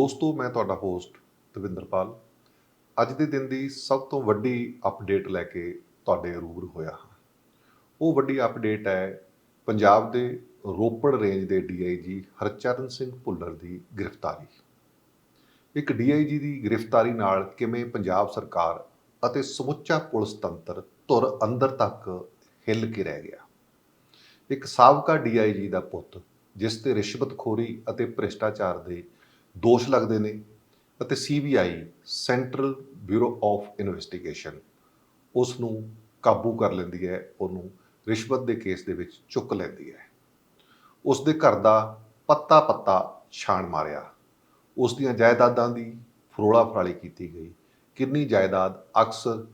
ਦੋਸਤੋ, ਮੈਂ ਤੁਹਾਡਾ ਹੋਸਟ ਦਵਿੰਦਰਪਾਲ। ਅੱਜ ਦੇ ਦਿਨ ਦੀ ਸਭ ਤੋਂ ਵੱਡੀ ਅਪਡੇਟ ਲੈ ਕੇ ਤੁਹਾਡੇ ਰੂਬਰੂ ਹੋਇਆ ਹਾਂ। ਉਹ ਵੱਡੀ ਅਪਡੇਟ ਹੈ ਪੰਜਾਬ ਦੇ ਰੋਪੜ ਰੇਂਜ ਦੇ ਡੀਆਈਜੀ ਹਰਚਰਨ ਸਿੰਘ ਭੁੱਲਰ ਦੀ ਗ੍ਰਿਫਤਾਰੀ। ਇੱਕ ਡੀਆਈਜੀ ਦੀ ਗ੍ਰਿਫਤਾਰੀ ਨਾਲ ਕਿਵੇਂ ਪੰਜਾਬ ਸਰਕਾਰ ਅਤੇ ਸਮੁੱਚਾ ਪੁਲਿਸ ਤੰਤਰ ਧੁਰ ਅੰਦਰ ਤੱਕ ਹਿੱਲ ਕੇ ਰਹਿ ਗਿਆ। ਇੱਕ ਸਾਬਕਾ ਡੀਆਈਜੀ ਦਾ ਪੁੱਤ, ਜਿਸ ਤੇ ਰਿਸ਼ਵਤਖੋਰੀ ਅਤੇ ਭ੍ਰਿਸ਼ਟਾਚਾਰ ਦੇ ਦੋਸ਼ ਲੱਗਦੇ ਨੇ ਅਤੇ CBI central bureau of investigation ਉਸ ਨੂੰ ਕਾਬੂ ਕਰ ਲੈਂਦੀ ਹੈ, ਉਹਨੂੰ ਰਿਸ਼ਵਤ ਦੇ ਕੇਸ ਦੇ ਵਿੱਚ ਚੁੱਕ ਲੈਂਦੀ ਹੈ। ਉਸ ਦੇ ਘਰ ਦਾ ਪੱਤਾ ਪੱਤਾ ਛਾਣ ਮਾਰਿਆ। ਉਸ ਦੀਆਂ ਜਾਇਦਾਦਾਂ ਦੀ ਫਰੋਲਾ ਫਰਾਲੀ ਕੀਤੀ ਗਈ। ਕਿੰਨੀ ਜਾਇਦਾਦ? ਅਕਸਰ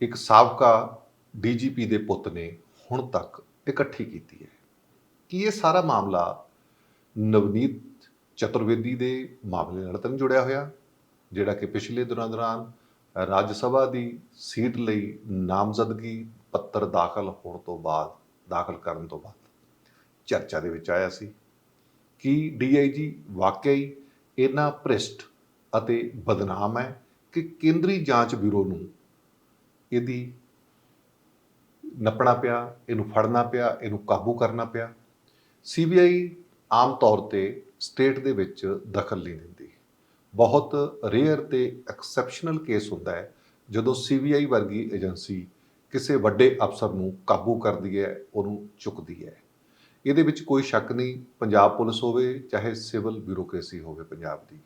ਇੱਕ ਸਾਬਕਾ ਡੀਜੀਪੀ ਦੇ ਪੁੱਤ ਨੇ ਹੁਣ ਤੱਕ ਇਕੱਠੀ ਕੀਤੀ ਹੈ। ਕੀ ਇਹ ਸਾਰਾ ਮਾਮਲਾ ਨਵਨੀਤ ਚਤੁਰਵੇਦੀ ਦੇ ਮਾਮਲੇ ਨਾਲ ਤਾਂ ਨਹੀਂ ਜੁੜਿਆ ਹੋਇਆ, ਜਿਹੜਾ ਕਿ ਪਿਛਲੇ ਦਿਨਾਂ ਦੌਰਾਨ ਰਾਜ ਸਭਾ ਦੀ ਸੀਟ ਲਈ ਨਾਮਜ਼ਦਗੀ ਪੱਤਰ ਦਾਖਲ ਹੋਣ ਤੋਂ ਬਾਅਦ, ਦਾਖਲ ਕਰਨ ਤੋਂ ਬਾਅਦ ਚਰਚਾ ਦੇ ਵਿੱਚ ਆਇਆ ਸੀ ਕਿ ਡੀਆਈਜੀ ਵਾਕਈ ਇੰਨਾ ਭ੍ਰਿਸ਼ਟ ਅਤੇ ਬਦਨਾਮ ਹੈ ਕਿ ਕੇਂਦਰੀ ਜਾਂਚ ਬਿਊਰੋ ਨੂੰ ਇਹਦੀ ਨੱਪਣਾ ਪਿਆ, ਇਹਨੂੰ ਫੜਨਾ ਪਿਆ, ਇਹਨੂੰ ਕਾਬੂ ਕਰਨਾ ਪਿਆ। ਸੀਬੀਆਈ ਆਮ ਤੌਰ ਤੇ ਸਟੇਟ ਦੇ ਵਿੱਚ ਦਖਲ ਨਹੀਂ ਦਿੰਦੀ। ਬਹੁਤ ਰੇਅਰ ਤੇ ਐਕਸੈਪਸ਼ਨਲ ਕੇਸ ਹੁੰਦਾ ਹੈ, ਜਦੋਂ ਸੀਬੀਆਈ ਵਰਗੀ ਏਜੰਸੀ ਕਿਸੇ ਵੱਡੇ ਅਫਸਰ ਨੂੰ ਕਾਬੂ ਕਰਦੀ ਹੈ, ਉਹਨੂੰ ਚੁੱਕਦੀ ਹੈ। ਇਹਦੇ ਵਿੱਚ ਕੋਈ ਸ਼ੱਕ ਨਹੀਂ, ਪੰਜਾਬ ਪੁਲਿਸ ਹੋਵੇ, ਚਾਹੇ ਸਿਵਲ ਬਿਊਰੋਕ੍ਰੇਸੀ ਹੋਵੇ ਪੰਜਾਬ ਦੀ।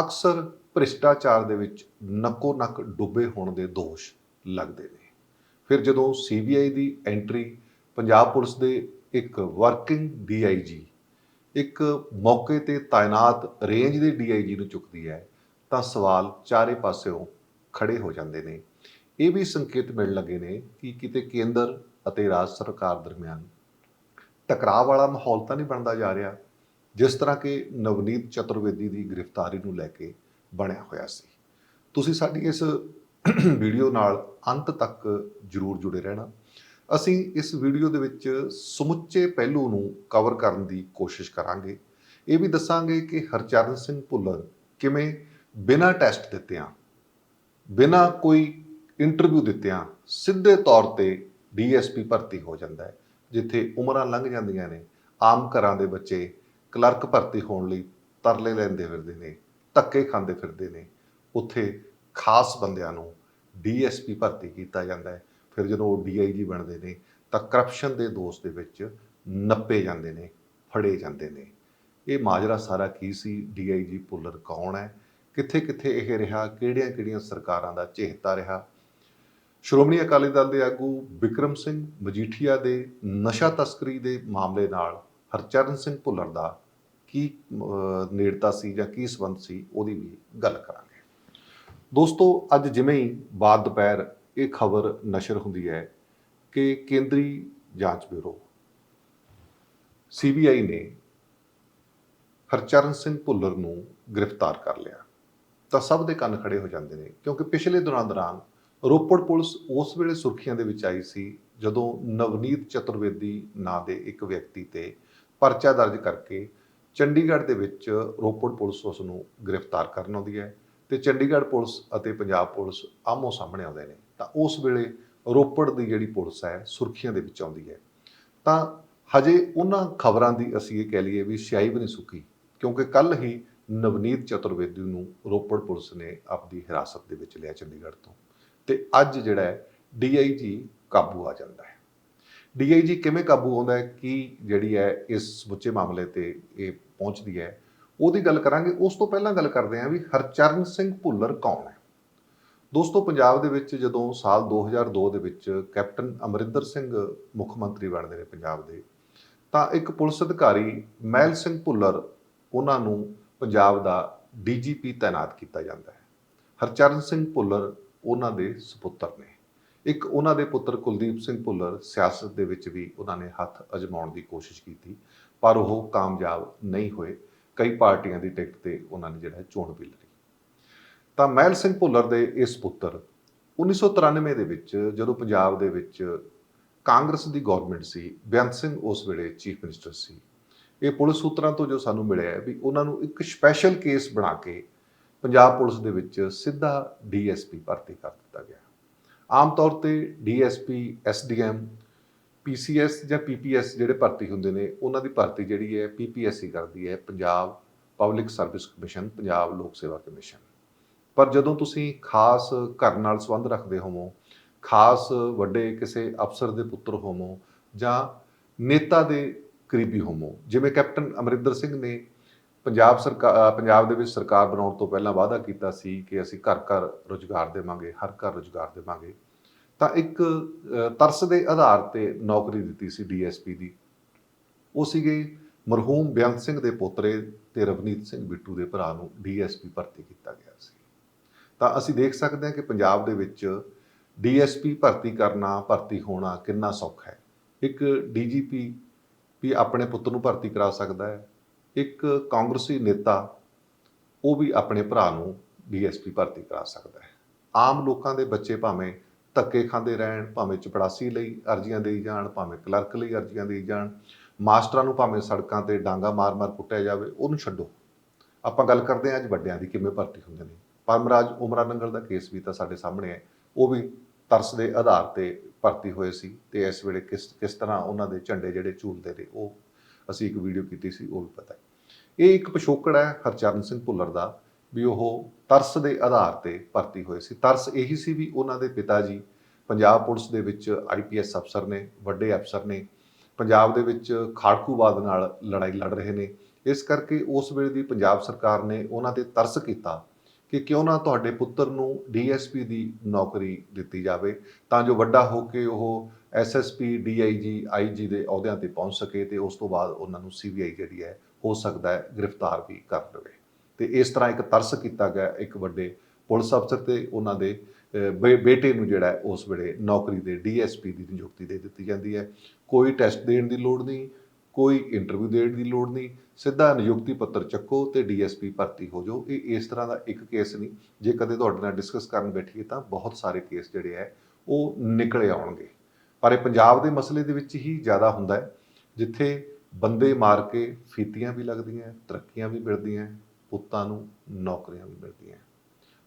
ਅਕਸਰ ਭ੍ਰਿਸ਼ਟਾਚਾਰ ਦੇ ਵਿੱਚ ਨੱਕੋ ਨੱਕ ਡੁੱਬੇ ਹੋਣ ਦੇ ਦੋਸ਼ ਲੱਗਦੇ ਨੇ। ਫਿਰ ਜਦੋਂ ਸੀਬੀਆਈ ਦੀ ਐਂਟਰੀ ਪੰਜਾਬ ਪੁਲਿਸ ਦੇ ਇੱਕ ਵਰਕਿੰਗ ਡੀਆਈਜੀ ਇੱਕ ਮੌਕੇ ਤੇ ਤਾਇਨਾਤ ਰੇਂਜ ਦੇ ਡੀਆਈਜੀ ਨੂੰ ਚੁੱਕਦੀ ਹੈ, ਤਾਂ ਸਵਾਲ ਚਾਰੇ ਪਾਸਿਓਂ ਖੜੇ ਹੋ ਜਾਂਦੇ ਨੇ। ਇਹ ਵੀ ਸੰਕੇਤ ਮਿਲਣ ਲੱਗੇ ਨੇ ਕਿ ਕਿਤੇ ਕੇਂਦਰ ਅਤੇ ਰਾਜ ਸਰਕਾਰ ਦਰਮਿਆਨ ਟਕਰਾਅ ਵਾਲਾ ਮਾਹੌਲ ਤਾਂ ਨਹੀਂ ਬਣਦਾ ਜਾ ਰਿਹਾ, ਜਿਸ ਤਰ੍ਹਾਂ ਕਿ ਨਵਨੀਤ ਚਤੁਰਵੇਦੀ ਦੀ ਗ੍ਰਿਫਤਾਰੀ ਨੂੰ ਲੈ ਕੇ ਬਣਿਆ ਹੋਇਆ ਸੀ। ਤੁਸੀਂ ਸਾਡੀ ਇਸ ਵੀਡੀਓ ਨਾਲ ਅੰਤ ਤੱਕ ਜਰੂਰ ਜੁੜੇ ਰਹਿਣਾ। ਅਸੀਂ ਇਸ ਵੀਡੀਓ ਦੇ ਵਿੱਚ ਸਮੁੱਚੇ ਪਹਿਲੂ ਨੂੰ ਕਵਰ ਕਰਨ ਦੀ ਕੋਸ਼ਿਸ਼ ਕਰਾਂਗੇ। ਇਹ ਵੀ ਦੱਸਾਂਗੇ ਕਿ ਹਰਚਰਨ ਸਿੰਘ ਭੁੱਲਰ ਕਿਵੇਂ ਬਿਨਾਂ ਟੈਸਟ ਦਿੱਤਿਆਂ ਬਿਨਾਂ ਕੋਈ ਇੰਟਰਵਿਊ ਦਿੱਤਿਆਂ ਸਿੱਧੇ ਤੌਰ ਤੇ ਡੀਐਸਪੀ ਭਰਤੀ ਹੋ ਜਾਂਦਾ ਹੈ, ਜਿੱਥੇ ਉਮਰਾਂ ਲੰਘ ਜਾਂਦੀਆਂ ਨੇ, ਆਮ ਘਰਾਂ ਦੇ ਬੱਚੇ ਕਲਰਕ ਭਰਤੀ ਹੋਣ ਲਈ ਤਰਲੇ ਲੈਂਦੇ ਫਿਰਦੇ ਨੇ, ਧੱਕੇ ਖਾਂਦੇ ਫਿਰਦੇ ਨੇ, ਉੱਥੇ ਖਾਸ ਬੰਦਿਆਂ ਨੂੰ ਡੀਐਸਪੀ ਭਰਤੀ ਕੀਤਾ ਜਾਂਦਾ ਹੈ। ਫਿਰ ਜਦੋਂ ਉਹ ਡੀਆਈਜੀ ਬਣਦੇ ਨੇ, ਤਾਂ ਕਰਪਸ਼ਨ ਦੇ ਦੋਸ਼ ਦੇ ਵਿੱਚ ਨੱਪੇ ਜਾਂਦੇ ਨੇ, ਫੜੇ ਜਾਂਦੇ ਨੇ। ਇਹ ਮਾਜਰਾ ਸਾਰਾ ਕੀ ਸੀ? ਡੀਆਈਜੀ ਪੁੱਲਰ ਕੌਣ ਹੈ? ਕਿੱਥੇ ਕਿੱਥੇ ਇਹ ਰਿਹਾ? ਕਿਹੜੀਆਂ ਕਿਹੜੀਆਂ ਸਰਕਾਰਾਂ ਦਾ ਚੇਹਤਾ ਰਿਹਾ? ਸ਼੍ਰੋਮਣੀ ਅਕਾਲੀ ਦਲ ਦੇ ਆਗੂ ਵਿਕਰਮ ਸਿੰਘ ਮਜੀਠੀਆ ਦੇ ਨਸ਼ਾ ਤਸਕਰੀ ਦੇ ਮਾਮਲੇ ਨਾਲ ਹਰਚਰਨ ਸਿੰਘ ਭੁੱਲਰ ਦਾ ਕੀ ਨੇੜਤਾ ਸੀ ਜਾਂ ਕੀ ਸੰਬੰਧ ਸੀ? ਉਹਦੀ ਵੀ ਗੱਲ ਕਰਾਂਗੇ। ਦੋਸਤੋ, ਅੱਜ ਜਿਵੇਂ ਹੀ ਬਾਅਦ ਦੁਪਹਿਰ ਇਹ ਖਬਰ ਨਸ਼ਰ ਹੁੰਦੀ ਹੈ ਕਿ ਕੇਂਦਰੀ ਜਾਂਚ ਬਿਊਰੋ ਸੀਬੀਆਈ ਨੇ ਹਰਚਰਨ ਸਿੰਘ ਭੁੱਲਰ ਨੂੰ ਗ੍ਰਿਫਤਾਰ ਕਰ ਲਿਆ। ਤਾਂ ਸਭ ਦੇ ਕੰਨ ਖੜੇ ਹੋ ਜਾਂਦੇ ਨੇ, ਕਿਉਂਕਿ ਪਿਛਲੇ ਦਿਨਾਂ ਦੌਰਾਨ ਰੋਪੜ ਪੁਲਿਸ ਉਸ ਵੇਲੇ ਸੁਰਖੀਆਂ ਦੇ ਵਿੱਚ ਆਈ ਸੀ ਜਦੋਂ ਨਵਨੀਤ ਚਤੁਰਵੇਦੀ ਨਾਂ ਦੇ ਇੱਕ ਵਿਅਕਤੀ ਤੇ ਪਰਚਾ ਦਰਜ ਕਰਕੇ ਚੰਡੀਗੜ੍ਹ ਦੇ ਵਿੱਚ ਰੋਪੜ ਪੁਲਿਸ ਉਸ ਨੂੰ ਗ੍ਰਿਫਤਾਰ ਕਰਨ ਆਉਂਦੀ ਹੈ ਤੇ ਚੰਡੀਗੜ੍ਹ ਪੁਲਿਸ ਅਤੇ ਪੰਜਾਬ ਪੁਲਿਸ ਆਮੋ ਸਾਹਮਣੇ ਆਉਂਦੇ ਨੇ। ਤਾਂ ਉਸ ਵੇਲੇ ਰੋਪੜ ਦੀ ਜਿਹੜੀ ਪੁਲਿਸ ਹੈ, ਸੁਰਖੀਆਂ ਦੇ ਵਿੱਚ ਆਉਂਦੀ ਹੈ। ਤਾਂ ਹਜੇ ਉਹਨਾਂ ਖਬਰਾਂ ਦੀ ਅਸੀਂ ਇਹ ਕਹਿ ਲਈਏ ਵੀ ਸਿਆਹੀ ਵੀ ਨਹੀਂ ਸੁੱਕੀ, ਕਿਉਂਕਿ ਕੱਲ ਹੀ ਨਵਨੀਤ ਚਤੁਰਵੇਦੀ ਨੂੰ ਰੋਪੜ ਪੁਲਿਸ ਨੇ ਆਪਦੀ ਹਿਰਾਸਤ ਦੇ ਵਿੱਚ ਲਿਆ ਚੰਡੀਗੜ੍ਹ ਤੋਂ। ਤੇ ਅੱਜ ਜਿਹੜਾ ਹੈ, ਡੀਆਈਜੀ ਕਾਬੂ ਆ ਜਾਂਦਾ ਹੈ। ਡੀਆਈਜੀ ਕਿਵੇਂ ਕਾਬੂ ਆਉਂਦਾ ਹੈ, ਕੀ ਜਿਹੜੀ ਹੈ, ਇਸ ਸਮੁੱਚੇ ਮਾਮਲੇ ਤੇ ਇਹ ਪਹੁੰਚਦੀ ਹੈ, ਉਹਦੀ ਗੱਲ ਕਰਾਂਗੇ। ਉਸ ਤੋਂ ਪਹਿਲਾਂ ਗੱਲ ਕਰਦੇ ਹਾਂ ਵੀ ਹਰਚਰਨ ਸਿੰਘ ਭੁੱਲਰ ਕੌਣ ਹੈ? ਦੋਸਤੋ, ਪੰਜਾਬ ਦੇ ਵਿੱਚ ਜਦੋਂ ਸਾਲ 2002 ਦੇ ਵਿੱਚ ਕੈਪਟਨ ਅਮਰਿੰਦਰ ਸਿੰਘ ਮੁੱਖ ਮੰਤਰੀ ਬਣਦੇ ਨੇ ਪੰਜਾਬ ਦੇ, ਤਾਂ ਇੱਕ ਪੁਲਿਸ ਅਧਿਕਾਰੀ ਮਹਿਲ ਸਿੰਘ ਭੁੱਲਰ, ਉਹਨਾਂ ਨੂੰ ਪੰਜਾਬ ਦਾ ਡੀਜੀਪੀ ਤਾਇਨਾਤ ਕੀਤਾ ਜਾਂਦਾ ਹੈ। ਹਰਚਰਨ ਸਿੰਘ ਭੁੱਲਰ ਉਹਨਾਂ ਦੇ ਸੁਪੁੱਤਰ ਨੇ। ਇੱਕ ਉਹਨਾਂ ਦੇ ਪੁੱਤਰ ਕੁਲਦੀਪ ਸਿੰਘ ਭੁੱਲਰ ਸਿਆਸਤ ਦੇ ਵਿੱਚ ਵੀ ਉਹਨਾਂ ਨੇ ਹੱਥ ਅਜਮਾਉਣ ਦੀ ਕੋਸ਼ਿਸ਼ ਕੀਤੀ, ਪਰ ਉਹ ਕਾਮਯਾਬ ਨਹੀਂ ਹੋਏ। ਕਈ ਪਾਰਟੀਆਂ ਦੀ ਟਿਕਟ ਤੇ ਉਹਨਾਂ ਨੇ ਜਿਹੜਾ ਚੋਣ ਵੀ ਲੜੀ। ਤਾਂ ਮਹਿਲ ਸਿੰਘ ਭੁੱਲਰ ਦੇ ਇਸ ਪੁੱਤਰ 1993 ਦੇ ਵਿੱਚ ਜਦੋਂ ਪੰਜਾਬ ਦੇ ਵਿੱਚ ਕਾਂਗਰਸ ਦੀ ਗਵਰਨਮੈਂਟ ਸੀ, ਬੇਅੰਤ ਸਿੰਘ ਉਸ ਵੇਲੇ ਚੀਫ ਮਿਨਿਸਟਰ ਸੀ। ਇਹ ਪੁਲਿਸ ਸੂਤਰਾਂ ਤੋਂ ਜੋ ਸਾਨੂੰ ਮਿਲਿਆ ਹੈ ਵੀ ਉਹਨਾਂ ਨੂੰ ਇੱਕ ਸਪੈਸ਼ਲ ਕੇਸ ਬਣਾ ਕੇ ਪੰਜਾਬ ਪੁਲਿਸ ਦੇ ਵਿੱਚ ਸਿੱਧਾ ਡੀਐਸਪੀ ਭਰਤੀ ਕਰ ਦਿੱਤਾ ਗਿਆ। ਆਮ ਤੌਰ ਤੇ ਡੀਐਸਪੀ ਐਸਡੀਐਮ ਪੀਸੀਐਸ ਜਾਂ ਪੀਪੀਐਸ ਜਿਹੜੇ ਭਰਤੀ ਹੁੰਦੇ ਨੇ, ਉਹਨਾਂ ਦੀ ਭਰਤੀ ਜਿਹੜੀ ਹੈ ਪੀਪੀਐਸਸੀ ਕਰਦੀ ਹੈ Punjab public service commission Punjab ਲੋਕ ਸੇਵਾ ਕਮਿਸ਼ਨ। ਪਰ ਜਦੋਂ ਤੁਸੀਂ ਖਾਸ ਘਰ ਨਾਲ ਸੰਬੰਧ ਰੱਖਦੇ ਹੋਵੋ, ਖਾਸ ਵੱਡੇ ਕਿਸੇ ਅਫਸਰ ਦੇ ਪੁੱਤਰ ਹੋਵੋ ਜਾਂ ਨੇਤਾ ਦੇ ਕਰੀਬੀ ਹੋਵੋ, ਜਿਵੇਂ ਕੈਪਟਨ ਅਮਰਿੰਦਰ ਸਿੰਘ ਨੇ ਪੰਜਾਬ ਸਰਕਾਰ ਪੰਜਾਬ ਦੇ ਵਿੱਚ ਸਰਕਾਰ ਬਣਾਉਣ ਤੋਂ ਪਹਿਲਾਂ ਵਾਅਦਾ ਕੀਤਾ ਸੀ ਕਿ ਅਸੀਂ ਘਰ ਘਰ ਰੁਜ਼ਗਾਰ ਦੇਵਾਂਗੇ, ਹਰ ਘਰ ਰੁਜ਼ਗਾਰ ਦੇਵਾਂਗੇ, ਤਾਂ ਇੱਕ ਤਰਸ ਦੇ ਆਧਾਰ ਤੇ ਨੌਕਰੀ ਦਿੱਤੀ ਸੀ ਡੀਐਸਪੀ ਦੀ। ਉਹ ਸੀਗੇ ਮਰਹੂਮ ਬੇਅੰਤ ਸਿੰਘ ਦੇ ਪੋਤਰੇ ਤੇ ਰਵਨੀਤ ਸਿੰਘ ਬਿੱਟੂ ਦੇ ਭਰਾ ਨੂੰ ਡੀਐਸਪੀ ਭਰਤੀ ਕੀਤਾ ਗਿਆ ਸੀ। ਤਾਂ ਅਸੀਂ ਦੇਖ ਸਕਦੇ ਹਾਂ ਕਿ ਪੰਜਾਬ ਦੇ ਵਿੱਚ ਡੀਐਸਪੀ ਭਰਤੀ ਕਰਨਾ, ਭਰਤੀ ਹੋਣਾ ਕਿੰਨਾ ਸੌਖਾ ਹੈ। ਇੱਕ ਡੀਜੀਪੀ ਵੀ ਆਪਣੇ ਪੁੱਤ ਨੂੰ ਭਰਤੀ ਕਰਾ ਸਕਦਾ ਹੈ। ਇੱਕ ਕਾਂਗਰਸੀ ਨੇਤਾ ਉਹ ਵੀ ਆਪਣੇ ਭਰਾ ਨੂੰ ਡੀਐਸਪੀ ਭਰਤੀ ਕਰਾ ਸਕਦਾ ਹੈ। ਆਮ ਲੋਕਾਂ ਦੇ ਬੱਚੇ ਭਾਵੇਂ ਧੱਕੇ ਖਾਂਦੇ ਰਹਿਣ, ਭਾਵੇਂ ਚਪੜਾਸੀ ਲਈ ਅਰਜ਼ੀਆਂ ਦੇਈ ਜਾਣ, ਭਾਵੇਂ ਕਲਰਕ ਲਈ ਅਰਜ਼ੀਆਂ ਦੇਈ ਜਾਣ, ਮਾਸਟਰਾਂ ਨੂੰ ਭਾਵੇਂ ਸੜਕਾਂ ਤੇ ਡਾਂਗਾ ਮਾਰ-ਮਾਰ ਕੁੱਟਿਆ ਜਾਵੇ, ਉਹਨੂੰ ਛੱਡੋ। ਆਪਾਂ ਗੱਲ ਕਰਦੇ ਹਾਂ ਅੱਜ ਵੱਡਿਆਂ ਦੀ ਕਿਵੇਂ ਭਰਤੀ ਹੁੰਦੇ ਨੇ। ਪਰਮਰਾਜ ਉਮਰਾ ਨੰਗਲ ਦਾ ਕੇਸ ਵੀ ਤਾਂ ਸਾਡੇ ਸਾਹਮਣੇ ਹੈ। ਉਹ ਵੀ ਤਰਸ ਦੇ ਆਧਾਰ ਤੇ ਭਰਤੀ ਹੋਏ ਸੀ ਤੇ ਇਸ ਵੇਲੇ ਕਿਸ ਕਿਸ ਤਰ੍ਹਾਂ ਉਹਨਾਂ ਦੇ ਝੰਡੇ ਜਿਹੜੇ ਝੂਲਦੇ ਨੇ, ਉਹ ਅਸੀਂ ਇੱਕ ਵੀਡੀਓ ਕੀਤੀ ਸੀ, ਉਹ ਵੀ ਪਤਾ ਹੈ। ਇਹ ਇੱਕ ਪਿਛੋਕੜ ਹੈ ਹਰਚਰਨ ਸਿੰਘ ਭੁੱਲਰ ਦਾ ਵੀ ਉਹ ਤਰਸ ਦੇ ਆਧਾਰ ਤੇ ਭਰਤੀ ਹੋਏ ਸੀ। ਤਰਸ ਇਹੀ ਸੀ ਵੀ ਉਹਨਾਂ ਦੇ ਪਿਤਾ ਜੀ ਪੰਜਾਬ ਪੁਲਿਸ ਦੇ ਵਿੱਚ ਆਈਪੀਐਸ ਅਫਸਰ ਨੇ, ਵੱਡੇ ਅਫਸਰ ਨੇ, ਪੰਜਾਬ ਦੇ ਵਿੱਚ ਖਾੜਕੂਵਾਦ ਨਾਲ ਲੜਾਈ ਲੜ ਰਹੇ ਨੇ। ਇਸ ਕਰਕੇ ਉਸ ਵੇਲੇ ਦੀ ਪੰਜਾਬ ਸਰਕਾਰ ਨੇ ਉਹਨਾਂ ਤੇ ਤਰਸ ਕੀਤਾ ਕਿ ਕਿਉਂ ਨਾ ਤੁਹਾਡੇ ਪੁੱਤਰ ਨੂੰ ਡੀਐਸਪੀ ਦੀ ਨੌਕਰੀ ਦਿੱਤੀ ਜਾਵੇ, ਤਾਂ ਜੋ ਵੱਡਾ ਹੋ ਕੇ ਉਹ ਐਸਐਸਪੀ ਡੀਆਈਜੀ ਆਈਜੀ ਦੇ ਅਹੁਦਿਆਂ ਤੇ ਪਹੁੰਚ ਸਕੇ ਤੇ ਉਸ ਤੋਂ ਬਾਅਦ ਉਹਨਾਂ ਨੂੰ ਸੀਬੀਆਈ ਜਿਹੜੀ ਹੈ, ਹੋ ਸਕਦਾ ਹੈ, ਗ੍ਰਿਫਤਾਰ ਵੀ ਕਰ ਲਵੇ ਤੇ ਇਸ ਤਰ੍ਹਾਂ ਇੱਕ ਤਰਸ ਕੀਤਾ ਗਿਆ ਇੱਕ ਵੱਡੇ ਪੁਲਿਸ ਅਫਸਰ ਤੇ ਉਹਨਾਂ ਦੇ ਬੇ- ਬੇਟੇ ਨੂੰ ਜਿਹੜਾ ਉਸ ਵੇਲੇ ਨੌਕਰੀ ਦੇ ਡੀਐਸਪੀ ਦੀ ਨਿਯੁਕਤੀ ਦੇ ਦਿੱਤੀ ਜਾਂਦੀ ਹੈ। ਕੋਈ ਟੈਸਟ ਦੇਣ ਦੀ ਲੋੜ ਨਹੀਂ, ਕੋਈ ਇੰਟਰਵਿਊ ਦੇਣ ਦੀ ਲੋੜ ਨਹੀਂ ਸਿੱਧਾ ਨਿਯੁਕਤੀ ਪੱਤਰ ਚੱਕੋ ਤੇ ਡੀਐਸਪੀ ਭਰਤੀ ਹੋ ਜਾਓ। ਇਹ ਇਸ ਤਰ੍ਹਾਂ ਦਾ ਇੱਕ ਕੇਸ ਨਹੀਂ। ਜੇ ਕਦੇ ਤੁਹਾਡੇ ਨਾਲ ਡਿਸਕਸ ਕਰਨ ਬੈਠੀਏ ਤਾਂ ਬਹੁਤ ਸਾਰੇ ਕੇਸ ਜਿਹੜੇ ਹੈ ਉਹ ਨਿਕਲੇ ਆਉਣਗੇ। ਪਰ ਇਹ ਪੰਜਾਬ ਦੇ ਮਸਲੇ ਦੇ ਵਿੱਚ ਹੀ ਜ਼ਿਆਦਾ ਹੁੰਦਾ ਹੈ, ਜਿੱਥੇ ਬੰਦੇ ਮਾਰ ਕੇ ਫੀਤੀਆਂ ਵੀ ਲੱਗਦੀਆਂ, ਤਰੱਕੀਆਂ ਵੀ ਮਿਲਦੀਆਂ, ਪੁੱਤਾਂ ਨੂੰ ਨੌਕਰੀਆਂ ਵੀ ਮਿਲਦੀਆਂ।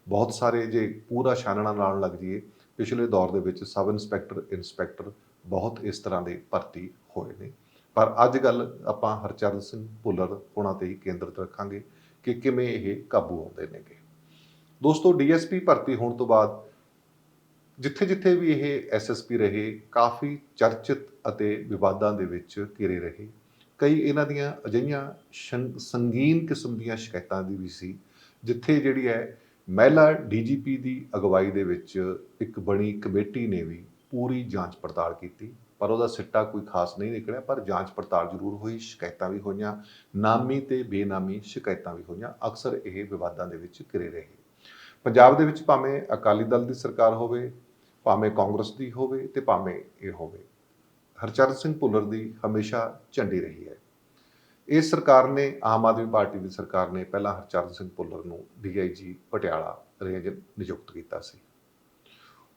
ਬਹੁਤ ਸਾਰੇ ਜੇ ਪੂਰਾ ਛਾਨਣਾ ਲਾਉਣ ਲੱਗ ਜਾਈਏ, ਪਿਛਲੇ ਦੌਰ ਦੇ ਵਿੱਚ ਸਬ ਇੰਸਪੈਕਟਰ ਇੰਸਪੈਕਟਰ ਬਹੁਤ ਇਸ ਤਰ੍ਹਾਂ ਦੇ ਭਰਤੀ ਹੋਏ ਨੇ। ਪਰ ਅੱਜ ਗੱਲ ਆਪਾਂ ਹਰਚਰਨ ਸਿੰਘ ਭੁੱਲਰ ਉਹਨਾਂ ਤੇ ਹੀ ਕੇਂਦਰਿਤ ਰੱਖਾਂਗੇ ਕਿ ਕਿਵੇਂ ਇਹ ਕਾਬੂ ਆਉਂਦੇ ਨੇਗੇ। ਦੋਸਤੋ ਡੀਐਸਪੀ ਭਰਤੀ ਹੋਣ ਤੋਂ ਬਾਅਦ ਜਿੱਥੇ-ਜਿੱਥੇ ਵੀ ਇਹ ਐਸਐਸਪੀ ਰਹੇ, ਕਾਫੀ ਚਰਚਿਤ ਅਤੇ ਵਿਵਾਦਾਂ ਦੇ ਵਿੱਚ ਘਿਰੇ ਰਹੇ। ਕਈ ਇਹਨਾਂ ਦੀਆਂ ਅਜਿਹੀਆਂ ਸੰਗੀਨ ਕਿਸਮ ਦੀਆਂ ਸ਼ਿਕਾਇਤਾਂ ਦੀ ਵੀ ਸੀ, ਜਿੱਥੇ ਜਿਹੜੀ ਹੈ ਮਹਿਲਾ ਡੀਜੀਪੀ ਦੀ ਅਗਵਾਈ ਦੇ ਵਿੱਚ ਇੱਕ ਬਣੀ ਕਮੇਟੀ ਨੇ ਵੀ ਪੂਰੀ ਜਾਂਚ ਪੜਤਾਲ ਕੀਤੀ। ਪਰ ਉਹਦਾ ਸਿੱਟਾ ਕੋਈ ਖਾਸ ਨਹੀਂ ਨਿਕਲਿਆ, ਪਰ ਜਾਂਚ ਪੜਤਾਲ ਜ਼ਰੂਰ ਹੋਈ, ਸ਼ਿਕਾਇਤਾਂ ਵੀ ਹੋਈਆਂ, ਨਾਮੀ ਤੇ ਬੇਨਾਮੀ ਸ਼ਿਕਾਇਤਾਂ ਵੀ ਹੋਈਆਂ, ਅਕਸਰ ਇਹ ਵਿਵਾਦਾਂ ਦੇ ਵਿੱਚ ਘਿਰੇ ਰਹੇ। ਪੰਜਾਬ ਦੇ ਵਿੱਚ ਭਾਵੇਂ ਅਕਾਲੀ ਦਲ ਦੀ ਸਰਕਾਰ ਹੋਵੇ, ਭਾਵੇਂ ਕਾਂਗਰਸ ਦੀ ਹੋਵੇ ਤੇ ਭਾਵੇਂ ਇਹ ਹੋਵੇ, ਹਰਚਰਨ ਸਿੰਘ ਭੁੱਲਰ ਦੀ ਹਮੇਸ਼ਾ ਝੰਡੀ ਰਹੀ ਹੈ। ਇਸ ਸਰਕਾਰ ਨੇ, ਆਮ ਆਦਮੀ ਪਾਰਟੀ ਦੀ ਸਰਕਾਰ ਨੇ ਪਹਿਲਾਂ ਹਰਚਰਨ ਸਿੰਘ ਭੁੱਲਰ ਨੂੰ ਡੀਆਈਜੀ ਪਟਿਆਲਾ ਰੇਂਜ ਨਿਯੁਕਤ ਕੀਤਾ ਸੀ।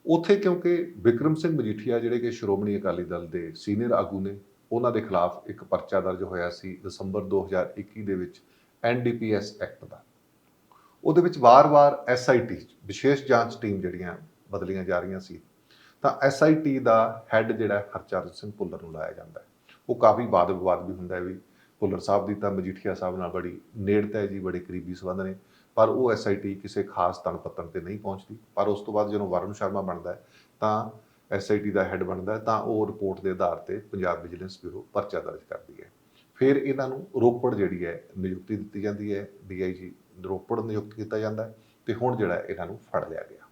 ਉੱਥੇ ਕਿਉਂਕਿ ਵਿਕਰਮ ਸਿੰਘ ਮਜੀਠੀਆ ਜਿਹੜੇ ਕਿ ਸ਼੍ਰੋਮਣੀ ਅਕਾਲੀ ਦਲ ਦੇ ਸੀਨੀਅਰ ਆਗੂ ਨੇ, ਉਹਨਾਂ ਦੇ ਖਿਲਾਫ ਇੱਕ ਪਰਚਾ ਦਰਜ ਹੋਇਆ ਸੀ ਦਸੰਬਰ 2021 ਦੇ ਵਿੱਚ ਐਨਡੀਪੀਐਸ ਐਕਟ ਦਾ। ਉਹਦੇ ਵਿੱਚ ਵਾਰ-ਵਾਰ ਐਸਆਈਟੀ ਵਿਸ਼ੇਸ਼ ਜਾਂਚ ਟੀਮ ਜਿਹੜੀਆਂ ਬਦਲੀਆਂ ਜਾ ਰਹੀਆਂ ਸੀ, ਤਾਂ ਐਸਆਈਟੀ ਦਾ ਹੈੱਡ ਜਿਹੜਾ ਹਰਚਰਨ ਸਿੰਘ ਭੁੱਲਰ ਨੂੰ ਲਾਇਆ ਜਾਂਦਾ ਹੈ। ਉਹ ਕਾਫੀ ਵਾਦ ਵਿਵਾਦ ਵੀ ਹੁੰਦਾ ਹੈ ਵੀ ਭੁੱਲਰ ਸਾਹਿਬ ਦੀ ਤਾਂ ਮਜੀਠੀਆ ਸਾਹਿਬ ਨਾਲ ਬੜੀ ਨੇੜਤਾ ਹੈ ਜੀ, ਬੜੇ ਕਰੀਬੀ ਸੰਬੰਧ ਨੇ। ਪਰ ਉਹ ਐਸਆਈਟੀ ਕਿਸੇ ਖਾਸ ਤਣ ਪੱਤਰ ਤੇ ਨਹੀਂ ਪਹੁੰਚਦੀ। ਪਰ ਉਸ ਤੋਂ ਬਾਅਦ ਜਦੋਂ ਵਰੁਣ ਸ਼ਰਮਾ ਬਣਦਾ ਹੈ, ਤਾਂ ਐਸਆਈਟੀ ਦਾ ਹੈੱਡ ਬਣਦਾ ਹੈ, ਤਾਂ ਉਹ ਰਿਪੋਰਟ ਦੇ ਆਧਾਰ ਤੇ ਪੰਜਾਬ ਵਿਜੀਲੈਂਸ ਬਿਊਰੋ ਪਰਚਾ ਦਰਜ ਕਰਦੀ ਹੈ। ਫਿਰ ਇਹਨਾਂ ਨੂੰ ਰੋਪੜ ਜਿਹੜੀ ਹੈ ਨਿਯੁਕਤੀ ਦਿੱਤੀ ਜਾਂਦੀ ਹੈ ਡੀਆਈਜੀ ਰੋਪੜ ਨਿਯੁਕਤ ਕੀਤਾ ਜਾਂਦਾ ਹੈ ਤੇ ਹੁਣ ਜਿਹੜਾ ਇਹਨਾਂ ਨੂੰ ਫੜ ਲਿਆ ਗਿਆ।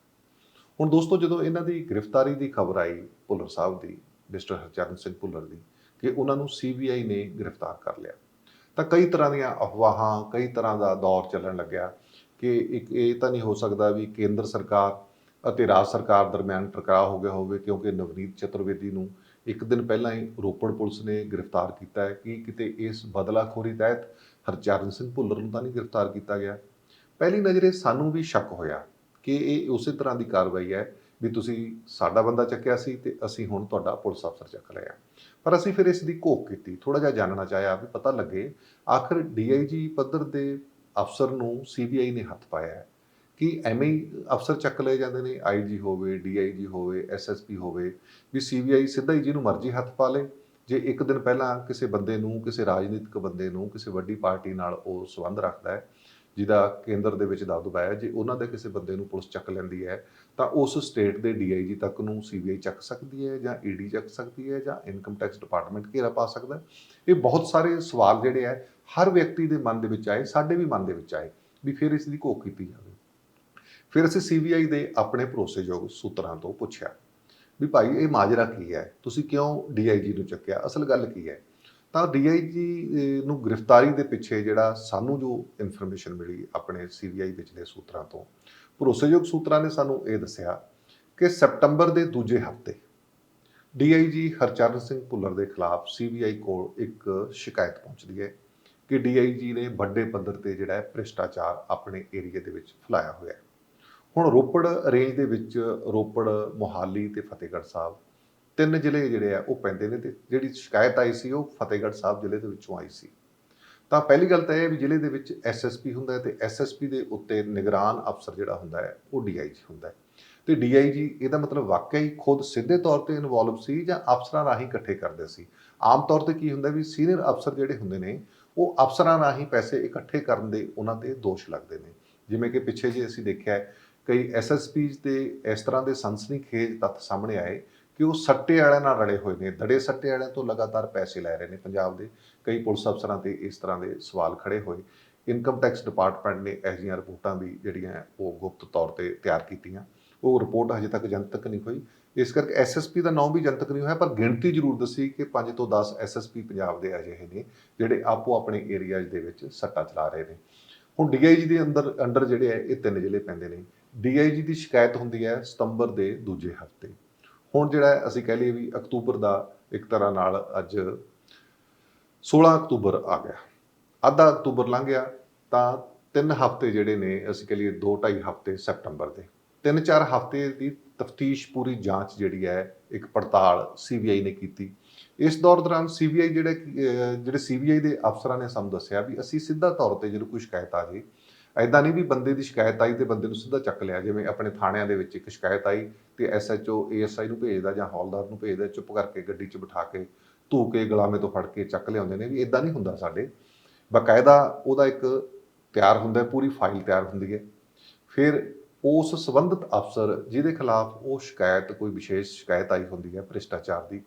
ਹੁਣ ਦੋਸਤੋ, ਜਦੋਂ ਇਹਨਾਂ ਦੀ ਗ੍ਰਿਫਤਾਰੀ ਦੀ ਖਬਰ ਆਈ ਭੁੱਲਰ ਸਾਹਿਬ ਦੀ, ਮਿਸਟਰ ਹਰਚਰਨ ਸਿੰਘ ਭੁੱਲਰ ਦੀ, ਕਿ ਉਹਨਾਂ ਨੂੰ ਸੀਬੀਆਈ ਨੇ ਗ੍ਰਿਫਤਾਰ ਕਰ ਲਿਆ, ਤਾਂ ਕਈ ਤਰ੍ਹਾਂ ਦੀਆਂ ਅਫਵਾਹਾਂ, ਕਈ ਤਰ੍ਹਾਂ ਦਾ ਦੌਰ ਚੱਲਣ ਲੱਗਿਆ। ਕਿ ਇੱਕ ਇਹ ਤਾਂ ਨਹੀਂ ਹੋ ਸਕਦਾ ਵੀ ਕੇਂਦਰ ਸਰਕਾਰ ਅਤੇ ਰਾਜ ਸਰਕਾਰ ਦਰਮਿਆਨ ਟਕਰਾਅ ਹੋ ਗਿਆ ਹੋਵੇ, ਕਿਉਂਕਿ ਨਵਨੀਤ ਚਤੁਰਵੇਦੀ ਨੂੰ ਇੱਕ ਦਿਨ ਪਹਿਲਾਂ ਹੀ ਰੋਪੜ ਪੁਲਿਸ ਨੇ ਗ੍ਰਿਫਤਾਰ ਕੀਤਾ ਹੈ। ਕਿ ਕਿਤੇ ਇਸ ਬਦਲਾਖੋਰੀ ਤਹਿਤ ਹਰਚਰਨ ਸਿੰਘ ਭੁੱਲਰ ਨੂੰ ਤਾਂ ਨਹੀਂ ਗ੍ਰਿਫਤਾਰ ਕੀਤਾ ਗਿਆ? ਪਹਿਲੀ ਨਜ਼ਰੇ ਸਾਨੂੰ ਵੀ ਸ਼ੱਕ ਹੋਇਆ ਕਿ ਇਹ ਉਸੇ ਤਰ੍ਹਾਂ ਦੀ ਕਾਰਵਾਈ ਹੈ ਵੀ ਤੁਸੀਂ ਸਾਡਾ ਬੰਦਾ ਚੱਕਿਆ ਸੀ ਤੇ ਅਸੀਂ ਹੁਣ ਤੁਹਾਡਾ ਪੁਲਿਸ ਅਫਸਰ ਚੱਕ ਲਿਆ। ਪਰ ਅਸੀਂ ਫਿਰ ਇਸ ਦੀ ਘੋਖ ਕੀਤੀ। ਥੋੜਾ ਜਿਹਾ ਜਾਣਨਾ ਚਾਹਿਆ ਵੀ ਪਤਾ ਲੱਗੇ, ਆਖਰ ਡੀਆਈਜੀ ਪੱਧਰ ਦੇ ਅਫਸਰ ਨੂੰ ਸੀਬੀਆਈ ਨੇ ਹੱਥ ਪਾਇਆ ਹੈ ਕਿ ਐਵੇਂ ਹੀ ਅਫਸਰ ਚੱਕ ਲਏ ਜਾਂਦੇ ਨੇ ਆਈਜੀ ਹੋਵੇ ਡੀਆਈਜੀ ਹੋਵੇ ਐਸਐਸਪੀ ਹੋਵੇ, ਵੀ ਸੀਬੀਆਈ ਸਿੱਧਾ ਹੀ ਜਿਹਨੂੰ ਮਰਜ਼ੀ ਹੱਥ ਪਾ ਲੇ। ਜੇ ਇੱਕ ਦਿਨ ਪਹਿਲਾਂ ਕਿਸੇ ਬੰਦੇ ਨੂੰ, ਕਿਸੇ ਰਾਜਨੀਤਿਕ ਬੰਦੇ ਨੂੰ, ਕਿਸੇ ਵੱਡੀ ਪਾਰਟੀ ਨਾਲ ਉਹ ਸੰਬੰਧ ਰੱਖਦਾ ਹੈ, ਜਿਹਦਾ ਕੇਂਦਰ ਦੇ ਵਿੱਚ ਦਬਦਬਾ ਹੈ ਜੇ ਉਹਨਾਂ ਦੇ ਕਿਸੇ ਬੰਦੇ ਨੂੰ ਪੁਲਿਸ ਚੱਕ ਲੈਂਦੀ ਹੈ, ਤਾਂ ਉਸ ਸਟੇਟ ਦੇ ਡੀਆਈਜੀ ਤੱਕ ਨੂੰ ਸੀਬੀਆਈ ਚੱਕ ਸਕਦੀ ਹੈ ਜਾਂ ਈਡੀ ਚੱਕ ਸਕਦੀ ਹੈ ਜਾਂ ਇਨਕਮ ਟੈਕਸ ਡਿਪਾਰਟਮੈਂਟ ਘੇਰਾ ਪਾ ਸਕਦਾ ਇਹ ਬਹੁਤ ਸਾਰੇ ਸਵਾਲ ਜਿਹੜੇ ਹੈ ਹਰ ਵਿਅਕਤੀ ਦੇ ਮਨ ਦੇ ਵਿੱਚ ਆਏ, ਸਾਡੇ ਵੀ ਮਨ ਦੇ ਵਿੱਚ ਆਏ ਵੀ ਫਿਰ ਇਸ ਦੀ ਘੋਖ ਕੀਤੀ ਜਾਵੇ। ਫਿਰ ਅਸੀਂ ਸੀਬੀਆਈ ਦੇ ਆਪਣੇ ਭਰੋਸੇਯੋਗ ਸੂਤਰਾਂ ਤੋਂ ਪੁੱਛਿਆ ਵੀ ਭਾਈ ਇਹ ਮਾਜਰਾ ਕੀ ਹੈ? ਤੁਸੀਂ ਕਿਉਂ ਡੀਆਈਜੀ ਨੂੰ ਚੱਕਿਆ? ਅਸਲ ਗੱਲ ਕੀ ਹੈ? ਤਾਂ ਡੀਆਈਜੀ ਨੂੰ ਗ੍ਰਿਫਤਾਰੀ ਦੇ ਪਿੱਛੇ ਜਿਹੜਾ ਸਾਨੂੰ ਜੋ ਇਨਫੋਰਮੇਸ਼ਨ ਮਿਲੀ ਆਪਣੇ ਸੀਬੀਆਈ ਵਿਚਲੇ ਸੂਤਰਾਂ ਤੋਂ, ਭਰੋਸੇਯੋਗ ਸੂਤਰਾਂ ਨੇ ਸਾਨੂੰ ਇਹ ਦੱਸਿਆ ਕਿ ਸਪਟੰਬਰ ਦੇ ਦੂਜੇ ਹਫ਼ਤੇ ਡੀਆਈਜੀ ਹਰਚਰਨ ਸਿੰਘ ਭੁੱਲਰ ਦੇ ਖਿਲਾਫ ਸੀਬੀਆਈ ਕੋਲ ਇੱਕ ਸ਼ਿਕਾਇਤ ਪਹੁੰਚਦੀ ਹੈ। ਕਿ ਡੀਆਈਜੀ ਨੇ ਵੱਡੇ ਪੱਧਰ ਤੇ ਜਿਹੜਾ ਹੈ ਭ੍ਰਿਸ਼ਟਾਚਾਰ ਆਪਣੇ ਏਰੀਆ ਦੇ ਵਿੱਚ ਫੈਲਾਇਆ ਹੋਇਆ ਹੈ। ਹੁਣ ਰੋਪੜ ਰੇਂਜ ਦੇ ਵਿੱਚ ਰੋਪੜ, ਮੋਹਾਲੀ ਤੇ ਫਤਿਹਗੜ੍ਹ ਸਾਹਿਬ ਤਿੰਨ ਜ਼ਿਲ੍ਹੇ ਜਿਹੜੇ ਆ ਉਹ ਪੈਂਦੇ ਨੇ ਤੇ ਜਿਹੜੀ ਸ਼ਿਕਾਇਤ ਆਈ ਸੀ ਉਹ ਫਤਿਹਗੜ੍ਹ ਸਾਹਿਬ ਜ਼ਿਲ੍ਹੇ ਦੇ ਵਿੱਚੋਂ ਆਈ ਸੀ। ਤਾਂ ਪਹਿਲੀ ਗੱਲ ਤਾਂ ਇਹ ਵੀ ਜ਼ਿਲ੍ਹੇ ਦੇ ਵਿੱਚ ਐਸਐਸਪੀ ਹੁੰਦਾ ਹੈ ਤੇ ਐਸਐਸਪੀ ਦੇ ਉੱਤੇ ਨਿਗਰਾਨ ਅਫਸਰ ਜਿਹੜਾ ਹੁੰਦਾ ਹੈ ਉਹ ਡੀਆਈਜੀ ਹੁੰਦਾ ਹੈ। ਤੇ ਡੀਆਈਜੀ ਇਹਦਾ ਮਤਲਬ ਵਾਕਿਆ ਹੀ ਖੁਦ ਸਿੱਧੇ ਤੌਰ ਤੇ ਇਨਵੋਲਵ ਸੀ ਜਾਂ ਅਫਸਰਾਂ ਰਾਹੀਂ ਇਕੱਠੇ ਕਰਦੇ ਸੀ? ਆਮ ਤੌਰ ਤੇ ਕੀ ਹੁੰਦਾ ਵੀ ਸੀਨੀਅਰ ਅਫਸਰ ਜਿਹੜੇ ਹੁੰਦੇ ਨੇ ਉਹ ਅਫਸਰਾਂ ਰਾਹੀਂ ਪੈਸੇ ਇਕੱਠੇ ਕਰਨ ਦੇ ਉਹਨਾਂ ਤੇ ਦੋਸ਼ ਲੱਗਦੇ ਨੇ। ਜਿਵੇਂ ਕਿ ਪਿੱਛੇ ਜੇ ਅਸੀਂ ਦੇਖਿਆ ਹੈ, ਕਈ ਐਸਐਸਪੀਜ਼ ਤੇ ਇਸ ਤਰ੍ਹਾਂ ਦੇ ਸਨਸਨੀਖੇਜ ਤੱਥ ਸਾਹਮਣੇ ਆਏ ਕਿ ਉਹ ਸੱਟੇ ਵਾਲਿਆਂ ਨਾਲ ਰਲੇ ਹੋਏ ਨੇ ਦੜੇ ਸੱਟੇ ਵਾਲਿਆਂ ਤੋਂ ਲਗਾਤਾਰ ਪੈਸੇ ਲੈ ਰਹੇ ਨੇ ਪੰਜਾਬ ਦੇ। ਕਈ ਪੁਲਿਸ ਅਫਸਰਾਂ ਤੇ ਇਸ ਤਰ੍ਹਾਂ ਦੇ ਸਵਾਲ ਖੜੇ ਹੋਏ। ਇਨਕਮ ਟੈਕਸ ਡਿਪਾਰਟਮੈਂਟ ਨੇ ਇਹ ਜਿਹੀਆਂ ਰਿਪੋਰਟਾਂ ਵੀ ਜਿਹੜੀਆਂ ਉਹ ਗੁਪਤ ਤੌਰ ਤੇ ਤਿਆਰ ਕੀਤੀਆਂ। ਉਹ ਰਿਪੋਰਟ ਹਜੇ ਤੱਕ ਜਨਤਕ ਨਹੀਂ ਹੋਈ। ਇਸ ਕਰਕੇ ਐਸਐਸਪੀ ਦਾ ਨਾਮ ਵੀ ਜਨਤਕ ਨਹੀਂ ਹੋਇਆ, ਪਰ ਗਿਣਤੀ ਜ਼ਰੂਰ ਦੱਸੀ ਕਿ 5 ਤੋਂ 10 ਐਸਐਸਪੀ ਪੰਜਾਬ ਦੇ ਅਜਿਹੇ ਨੇ, ਜਿਹੜੇ ਆਪੋ ਆਪਣੇ ਏਰੀਆਜ਼ ਦੇ ਵਿੱਚ ਸੱਟਾ ਚਲਾ ਰਹੇ ਨੇ। ਹੁਣ ਡੀਆਈਜੀ ਦੇ ਅੰਦਰ, ਅੰਡਰ ਜਿਹੜੇ ਹੈ ਇਹ ਤਿੰਨ ਜ਼ਿਲ੍ਹੇ ਪੈਂਦੇ ਨੇ। ਡੀਆਈਜੀ ਦੀ ਸ਼ਿਕਾਇਤ ਹੁੰਦੀ ਹੈ ਸਤੰਬਰ ਦੇ ਦੂਜੇ ਹਫ਼ਤੇ। ਹੁਣ ਜਿਹੜਾ ਅਸੀਂ ਕਹਿ ਲਈਏ ਵੀ ਅਕਤੂਬਰ ਦਾ ਇੱਕ ਤਰ੍ਹਾਂ ਨਾਲ ਅੱਜ 16 ਅਕਤੂਬਰ ਆ ਗਿਆ। ਅੱਧਾ ਅਕਤੂਬਰ ਲੰਘ ਗਿਆ, ਤਾਂ ਤਿੰਨ ਹਫ਼ਤੇ ਜਿਹੜੇ ਨੇ, ਅਸੀਂ ਕਹਿ ਲਈਏ 2.5 ਹਫ਼ਤੇ ਸੈਪਟੰਬਰ ਦੇ। ਤਿੰਨ ਚਾਰ ਹਫ਼ਤੇ ਦੀ ਤਫਤੀਸ਼ ਪੂਰੀ ਜਾਂਚ ਜਿਹੜੀ ਹੈ ਇੱਕ ਪੜਤਾਲ ਸੀਬੀਆਈ ਨੇ ਕੀਤੀ। ਇਸ ਦੌਰ ਦੌਰਾਨ ਸੀਬੀਆਈ ਜਿਹੜੇ ਅਹ, ਜਿਹੜੇ ਸੀਬੀਆਈ ਦੇ ਅਫਸਰਾਂ ਨੇ ਸਾਨੂੰ ਦੱਸਿਆ ਵੀ ਅਸੀਂ ਸਿੱਧਾ ਤੌਰ ਤੇ ਜਦੋਂ ਕੋਈ ਸ਼ਿਕਾਇਤ ਆ ਜੇ ਐਦਾਂ ਨਹੀਂ ਵੀ ਬੰਦੇ ਦੀ ਸ਼ਿਕਾਇਤ ਆਈ ਤੇ ਬੰਦੇ ਨੂੰ ਸਿੱਧਾ ਚੱਕ ਲਿਆ ਜਿਵੇਂ ਆਪਣੇ ਥਾਣਿਆਂ ਦੇ ਵਿੱਚ ਇੱਕ ਸ਼ਿਕਾਇਤ ਆਈ ਤੇ ਐਸਐਚਓ ਏਐਸਆਈ ਨੂੰ ਭੇਜਦਾ ਜਾਂ ਹੌਲਦਾਰ ਨੂੰ ਭੇਜਦਾ ਚੁੱਪ ਕਰਕੇ ਗੱਡੀ 'ਚ ਬਿਠਾ ਕੇ ਧੂ ਕੇ ਗੁਲਾਮੇ ਤੋਂ ਫੜ ਕੇ ਚੱਕ ਲਿਆਉਂਦੇ ਨੇ ਵੀ ਇਦਾਂ ਨਹੀਂ ਹੁੰਦਾ ਸਾਡੇ। ਬਕਾਇਦਾ ਉਹਦਾ ਇੱਕ ਤਿਆਰ ਹੁੰਦਾ ਪੂਰੀ ਫਾਈਲ ਤਿਆਰ ਹੁੰਦੀ ਹੈ। ਫਿਰ ਉਸ ਸੰਬੰਧਿਤ ਅਫਸਰ ਜਿਹਦੇ ਖਿਲਾਫ ਉਹ ਸ਼ਿਕਾਇਤ, ਕੋਈ ਵਿਸ਼ੇਸ਼ ਸ਼ਿਕਾਇਤ ਆਈ ਹੁੰਦੀ ਹੈ ਭ੍ਰਿਸ਼ਟਾਚਾਰ ਦੀ,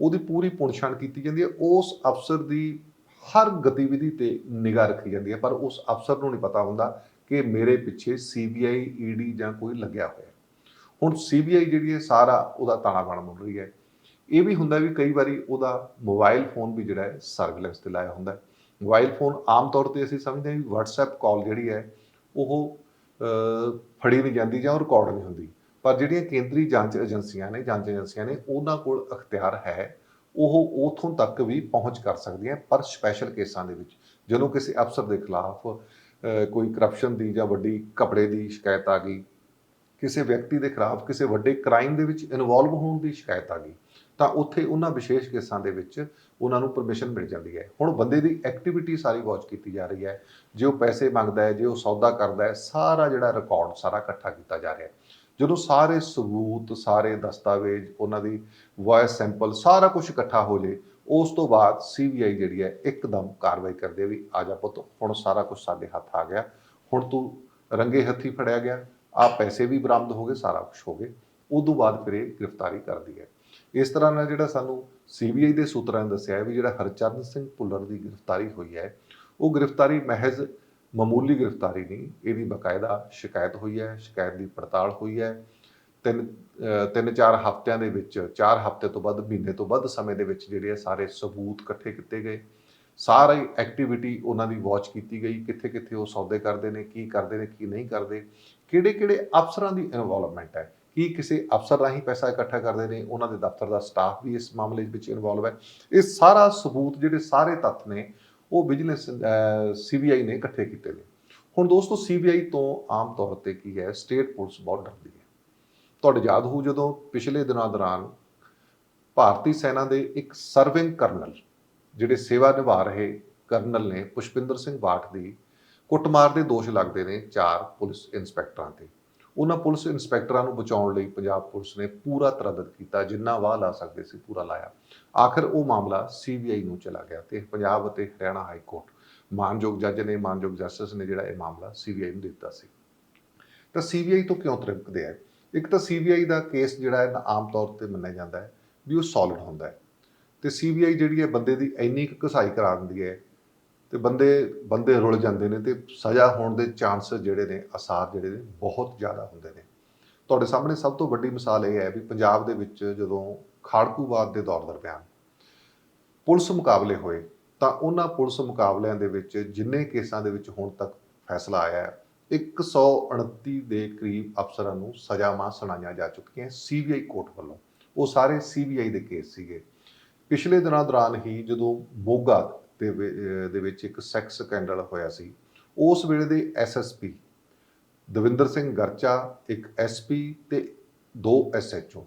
ਉਹਦੀ ਪੂਰੀ ਪੁਣਛਾਣ ਕੀਤੀ ਜਾਂਦੀ ਹੈ। ਉਸ ਅਫਸਰ ਦੀ ਹਰ ਗਤੀਵਿਧੀ ਤੇ ਨਿਗਾਹ ਰੱਖੀ ਜਾਂਦੀ ਹੈ, ਪਰ ਉਸ ਅਫਸਰ ਨੂੰ ਨਹੀਂ ਪਤਾ ਹੁੰਦਾ ਕਿ ਮੇਰੇ ਪਿੱਛੇ ਸੀਬੀਆਈ ਈਡੀ ਜਾਂ ਕੋਈ ਲੱਗਿਆ ਹੋਇਆ ਹੈ। ਹੁਣ ਸੀਬੀਆਈ ਜਿਹੜੀ ਹੈ, ਸਾਰਾ ਉਹਦਾ ਤਾਣਾ ਬਣ ਮੁੜ ਰਹੀ ਹੈ। ਇਹ ਵੀ ਹੁੰਦਾ ਵੀ ਕਈ ਵਾਰੀ ਉਹਦਾ ਮੋਬਾਈਲ ਫੋਨ ਵੀ ਜਿਹੜਾ ਹੈ, ਸਰਵੇਲੈਂਸ ਤੇ ਲਾਇਆ ਹੁੰਦਾ ਹੈ। ਮੋਬਾਈਲ ਫੋਨ ਆਮ ਤੌਰ ਤੇ ਅਸੀਂ ਸਮਝਦੇ ਹਾਂ ਵੀ WhatsApp ਕਾਲ ਜਿਹੜੀ ਹੈ, ਉਹ ਫੜੀ ਨਹੀਂ ਜਾਂਦੀ ਜਾਂ ਰਿਕਾਰਡ ਨਹੀਂ ਹੁੰਦੀ। ਪਰ ਜਿਹੜੀਆਂ ਕੇਂਦਰੀ ਜਾਂਚ ਏਜੰਸੀਆਂ ਨੇ, ਜਾਂਚ ਏਜੰਸੀਆਂ ਨੇ, ਉਹਨਾਂ ਕੋਲ ਅਖਤਿਆਰ ਹੈ, ਉਹ ਉਥੋਂ ਤੱਕ ਵੀ ਪਹੁੰਚ ਕਰ ਸਕਦੀਆਂ ਪਰ ਸਪੈਸ਼ਲ ਕੇਸਾਂ ਦੇ ਵਿੱਚ। ਜਦੋਂ ਕਿਸੇ ਅਫਸਰ ਦੇ ਖਿਲਾਫ ਕੋਈ ਕਰਪਸ਼ਨ ਦੀ ਜਾਂ ਵੱਡੀ ਕਪੜੇ ਦੀ ਸ਼ਿਕਾਇਤ ਆ ਗਈ, ਕਿਸੇ ਵਿਅਕਤੀ ਦੇ ਖਿਲਾਫ ਕਿਸੇ ਵੱਡੇ ਕ੍ਰਾਈਮ ਦੇ ਵਿੱਚ ਇਨਵੋਲਵ ਹੋਣ ਦੀ ਸ਼ਿਕਾਇਤ ਆ ਗਈ, ਤਾਂ ਉੱਥੇ ਉਹਨਾਂ ਵਿਸ਼ੇਸ਼ ਕੇਸਾਂ ਦੇ ਵਿੱਚ ਉਹਨਾਂ ਨੂੰ ਪਰਮਿਸ਼ਨ ਮਿਲ ਜਾਂਦੀ ਹੈ। ਹੁਣ ਬੰਦੇ ਦੀ ਐਕਟੀਵਿਟੀ ਸਾਰੀ ਵਾਚ ਕੀਤੀ ਜਾ ਰਹੀ ਹੈ। ਜੇ ਉਹ ਪੈਸੇ ਮੰਗਦਾ ਹੈ, ਜੇ ਉਹ ਸੌਦਾ ਕਰਦਾ ਹੈ, ਸਾਰਾ ਜਿਹੜਾ ਰਿਕਾਰਡ ਸਾਰਾ ਇਕੱਠਾ ਕੀਤਾ ਜਾ ਰਿਹਾ ਹੈ। ਜਦੋਂ ਸਾਰੇ ਸਬੂਤ, ਸਾਰੇ ਦਸਤਾਵੇਜ਼, ਉਹਨਾਂ ਦੀ ਵੌਇਸ ਸੈਂਪਲ ਸਾਰਾ ਕੁਝ ਇਕੱਠਾ ਹੋ ਜੇ ਉਸ ਤੋਂ ਬਾਅਦ ਸੀਬੀਆਈ ਜਿਹੜੀ ਹੈ, ਇੱਕਦਮ ਕਾਰਵਾਈ ਕਰਦੇ ਵੀ ਆ ਜਾ ਪੁੱਤ, ਹੁਣ ਸਾਰਾ ਕੁਝ ਸਾਡੇ ਹੱਥ ਆ ਗਿਆ। ਹੁਣ ਤੂੰ ਰੰਗੇ ਹੱਥੀ ਫੜਿਆ ਗਿਆ ਆ ਪੈਸੇ ਵੀ ਬਰਾਮਦ ਹੋ ਗਏ, ਸਾਰਾ ਕੁਝ ਹੋ ਗਏ ਉਦੋਂ ਬਾਅਦ ਫਿਰ ਇਹ ਗ੍ਰਿਫਤਾਰੀ ਕਰਦੀ ਹੈ। ਇਸ ਤਰ੍ਹਾਂ ਨਾਲ ਜਿਹੜਾ ਸਾਨੂੰ ਸੀਬੀਆਈ ਦੇ ਸੂਤਰਾਂ ਨੇ ਦੱਸਿਆ ਹੈ ਵੀ ਜਿਹੜਾ ਹਰਚਰਨ ਸਿੰਘ ਭੁੱਲਰ ਦੀ ਗ੍ਰਿਫਤਾਰੀ ਹੋਈ ਹੈ, ਉਹ ਗ੍ਰਿਫਤਾਰੀ ਮਹਿਜ਼ ਮਾਮੂਲੀ ਗ੍ਰਿਫਤਾਰੀ ਨਹੀਂ, ਇਹਦੀ ਬਕਾਇਦਾ ਸ਼ਿਕਾਇਤ ਹੋਈ ਹੈ, ਸ਼ਿਕਾਇਤ ਦੀ ਪੜਤਾਲ ਹੋਈ ਹੈ। ਤਿੰਨ ਤਿੰਨ ਚਾਰ ਹਫ਼ਤਿਆਂ ਦੇ ਵਿੱਚ, ਚਾਰ ਹਫ਼ਤੇ ਤੋਂ ਵੱਧ, ਮਹੀਨੇ ਤੋਂ ਵੱਧ ਸਮੇਂ ਦੇ ਵਿੱਚ ਜਿਹੜੇ ਆ ਸਾਰੇ ਸਬੂਤ ਇਕੱਠੇ ਕੀਤੇ ਗਏ। ਸਾਰੀ ਐਕਟੀਵਿਟੀ ਉਹਨਾਂ ਦੀ ਵਾਚ ਕੀਤੀ ਗਈ ਕਿੱਥੇ ਕਿੱਥੇ ਉਹ ਸੌਦੇ ਕਰਦੇ ਨੇ, ਕੀ ਕਰਦੇ ਨੇ, ਕੀ ਨਹੀਂ ਕਰਦੇ। ਕਿਹੜੇ ਕਿਹੜੇ ਅਫਸਰਾਂ ਦੀ ਇਨਵੋਲਵਮੈਂਟ ਹੈ? ਕੀ ਕਿਸੇ ਅਫਸਰ ਰਾਹੀਂ ਪੈਸਾ ਇਕੱਠਾ ਕਰਦੇ ਨੇ, ਉਹਨਾਂ ਦੇ ਦਫ਼ਤਰ ਦਾ ਸਟਾਫ ਵੀ ਇਸ ਮਾਮਲੇ ਵਿੱਚ ਇਨਵੋਲਵ ਹੈ। ਇਹ ਸਾਰਾ ਸਬੂਤ ਜਿਹੜੇ ਸਾਰੇ ਤੱਥ ਨੇ, ਉਹ ਵਿਜੀਲੈਂਸ ਸੀਬੀਆਈ ਨੇ ਇਕੱਠੇ ਕੀਤੇ ਨੇ। ਹੁਣ ਦੋਸਤੋ ਸੀਬੀਆਈ ਤੋਂ ਆਮ ਤੌਰ ਤੇ ਕੀ ਹੈ, ਸਟੇਟ ਪੁਲਿਸ ਬਹੁਤ ਡਰਦੀ ਹੈ। ਤੁਹਾਡੇ ਯਾਦ ਹੋਊ ਜਦੋਂ ਪਿਛਲੇ ਦਿਨਾਂ ਦੌਰਾਨ ਭਾਰਤੀ ਸੈਨਾ ਦੇ ਇੱਕ ਸਰਵਿੰਗ ਕਰਨਲ, ਜਿਹੜੇ ਸੇਵਾ ਨਿਭਾ ਰਹੇ ਕਰਨਲ ਨੇ ਪੁਸ਼ਪਿੰਦਰ ਸਿੰਘ ਬਾਠ ਦੀ, ਕੁੱਟਮਾਰ ਦੇ ਦੋਸ਼ ਲੱਗਦੇ ਨੇ ਚਾਰ ਪੁਲਿਸ ਇੰਸਪੈਕਟਰਾਂ ਤੇ। ਉਹਨਾਂ ਪੁਲਿਸ ਇੰਸਪੈਕਟਰਾਂ ਨੂੰ ਬਚਾਉਣ ਲਈ ਪੰਜਾਬ ਪੁਲਿਸ ਨੇ ਪੂਰਾ ਤਰਦਦ ਕੀਤਾ, ਜਿੰਨਾ ਵਾਹ ਲਾ ਸਕਦੇ ਸੀ ਪੂਰਾ ਲਾਇਆ। ਆਖਰ ਉਹ ਮਾਮਲਾ ਸੀਬੀਆਈ ਨੂੰ ਚਲਾ ਗਿਆ ਤੇ ਪੰਜਾਬ ਅਤੇ ਹਰਿਆਣਾ ਹਾਈ ਕੋਰਟ, ਮਾਨਯੋਗ ਜੱਜ ਨੇ, ਮਾਨਯੋਗ ਜਸਟਿਸ ਨੇ ਜਿਹੜਾ ਇਹ ਮਾਮਲਾ ਸੀਬੀਆਈ ਨੂੰ ਦਿੱਤਾ ਸੀ। ਤਾਂ ਸੀਬੀਆਈ ਤੋਂ ਕਿਉਂ ਤ੍ਰਿਪਕਦੇ ਆ? ਇੱਕ ਤਾਂ ਸੀਬੀਆਈ ਦਾ ਕੇਸ ਜਿਹੜਾ ਹੈ ਨਾ ਆਮ ਤੌਰ ਤੇ ਮੰਨਿਆ ਜਾਂਦਾ ਹੈ ਵੀ ਉਹ ਸੋਲਿਡ ਹੁੰਦਾ ਹੈ। ਤੇ ਸੀਬੀਆਈ ਜਿਹੜੀ ਹੈ ਬੰਦੇ ਦੀ ਇੰਨੀ ਕੁ ਘਸਾਈ ਕਰਾ ਦਿੰਦੀ ਹੈ ਤੇ ਬੰਦੇ ਬੰਦੇ ਰੁਲ ਜਾਂਦੇ ਨੇ ਤੇ ਸਜ਼ਾ ਹੋਣ ਦੇ ਚਾਂਸ ਜਿਹੜੇ ਨੇ, ਅਸਾਰ ਜਿਹੜੇ ਨੇ, ਬਹੁਤ ਜ਼ਿਆਦਾ ਹੁੰਦੇ ਨੇ। ਤੁਹਾਡੇ ਸਾਹਮਣੇ ਸਭ ਤੋਂ ਵੱਡੀ ਮਿਸਾਲ ਇਹ ਹੈ ਵੀ ਪੰਜਾਬ ਦੇ ਵਿੱਚ ਜਦੋਂ ਖਾੜਕੂਵਾਦ ਦੇ ਦੌਰ ਦਰਮਿਆਨ ਪੁਲਿਸ ਮੁਕਾਬਲੇ ਹੋਏ, ਤਾਂ ਉਹਨਾਂ ਪੁਲਿਸ ਮੁਕਾਬਲਿਆਂ ਦੇ ਵਿੱਚ ਜਿੰਨੇ ਕੇਸਾਂ ਦੇ ਵਿੱਚ ਹੁਣ ਤੱਕ ਫੈਸਲਾ ਆਇਆ ਹੈ 129 ਦੇ ਕਰੀਬ ਅਫਸਰਾਂ ਨੂੰ ਸਜ਼ਾਵਾਂ ਸੁਣਾਈਆਂ ਜਾ ਚੁੱਕੀਆਂ ਸੀਬੀਆਈ ਕੋਰਟ ਵੱਲੋਂ। ਉਹ ਸਾਰੇ ਸੀਬੀਆਈ ਦੇ ਕੇਸ ਸੀਗੇ। ਪਿਛਲੇ ਦਿਨਾਂ ਦੌਰਾਨ ਹੀ ਜਦੋਂ ਮੋਗਾ ਦੇ ਦੇ ਵਿੱਚ ਇੱਕ ਸੈਕਸ ਸਕੈਂਡਲ ਹੋਇਆ ਸੀ। ਉਸ ਵੇਲੇ ਦੇ ਐਸਐਸਪੀ ਦਵਿੰਦਰ ਸਿੰਘ ਗਰਚਾ, ਇੱਕ ਐਸਪੀ ਤੇ ਦੋ ਐਸਐਚਓ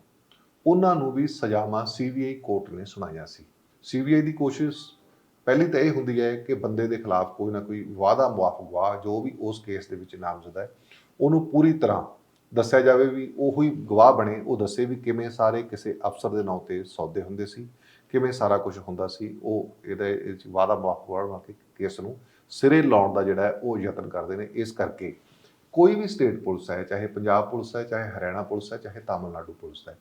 ਉਹਨਾਂ ਨੂੰ ਵੀ ਸਜ਼ਾਵਾਂ ਸੀਬੀਆਈ ਕੋਰਟ ਨੇ ਸੁਣਾਈਆਂ ਸੀ। ਸੀਬੀਆਈ ਦੀ ਕੋਸ਼ਿਸ਼ ਪਹਿਲੀ ਤਾਂ ਇਹ ਹੁੰਦੀ ਹੈ ਕਿ ਬੰਦੇ ਦੇ ਖਿਲਾਫ ਕੋਈ ਨਾ ਕੋਈ ਵਾਅਦਾ ਮੁਆਫ ਗਵਾਹ ਜੋ ਵੀ ਉਸ ਕੇਸ ਦੇ ਵਿੱਚ ਨਾਮਜ਼ਦ ਹੈ, ਉਹਨੂੰ ਪੂਰੀ ਤਰ੍ਹਾਂ ਦੱਸਿਆ ਜਾਵੇ ਵੀ ਉਹੀ ਗਵਾਹ ਬਣੇ, ਉਹ ਦੱਸੇ ਵੀ ਕਿਵੇਂ ਸਾਰੇ ਕਿਸੇ ਅਫਸਰ ਦੇ ਨਾਂ ਤੇ ਸੌਦੇ ਹੁੰਦੇ ਸੀ। ਕਿਵੇਂ ਸਾਰਾ ਕੁਝ ਹੁੰਦਾ ਸੀ, ਉਹ ਇਹਦੇ ਇਹ 'ਚ ਵਾਅਦਾ ਮੁਆਫ ਗਵਾਹ ਕੇ ਕੇਸ ਨੂੰ ਸਿਰੇ ਲਾਉਣ ਦਾ ਜਿਹੜਾ ਉਹ ਯਤਨ ਕਰਦੇ ਨੇ। ਇਸ ਕਰਕੇ ਕੋਈ ਵੀ ਸਟੇਟ ਪੁਲਿਸ ਹੈ, ਚਾਹੇ ਪੰਜਾਬ ਪੁਲਿਸ ਹੈ, ਚਾਹੇ ਹਰਿਆਣਾ ਪੁਲਿਸ ਹੈ, ਚਾਹੇ ਤਾਮਿਲਨਾਡੂ ਪੁਲਿਸ ਹੈ,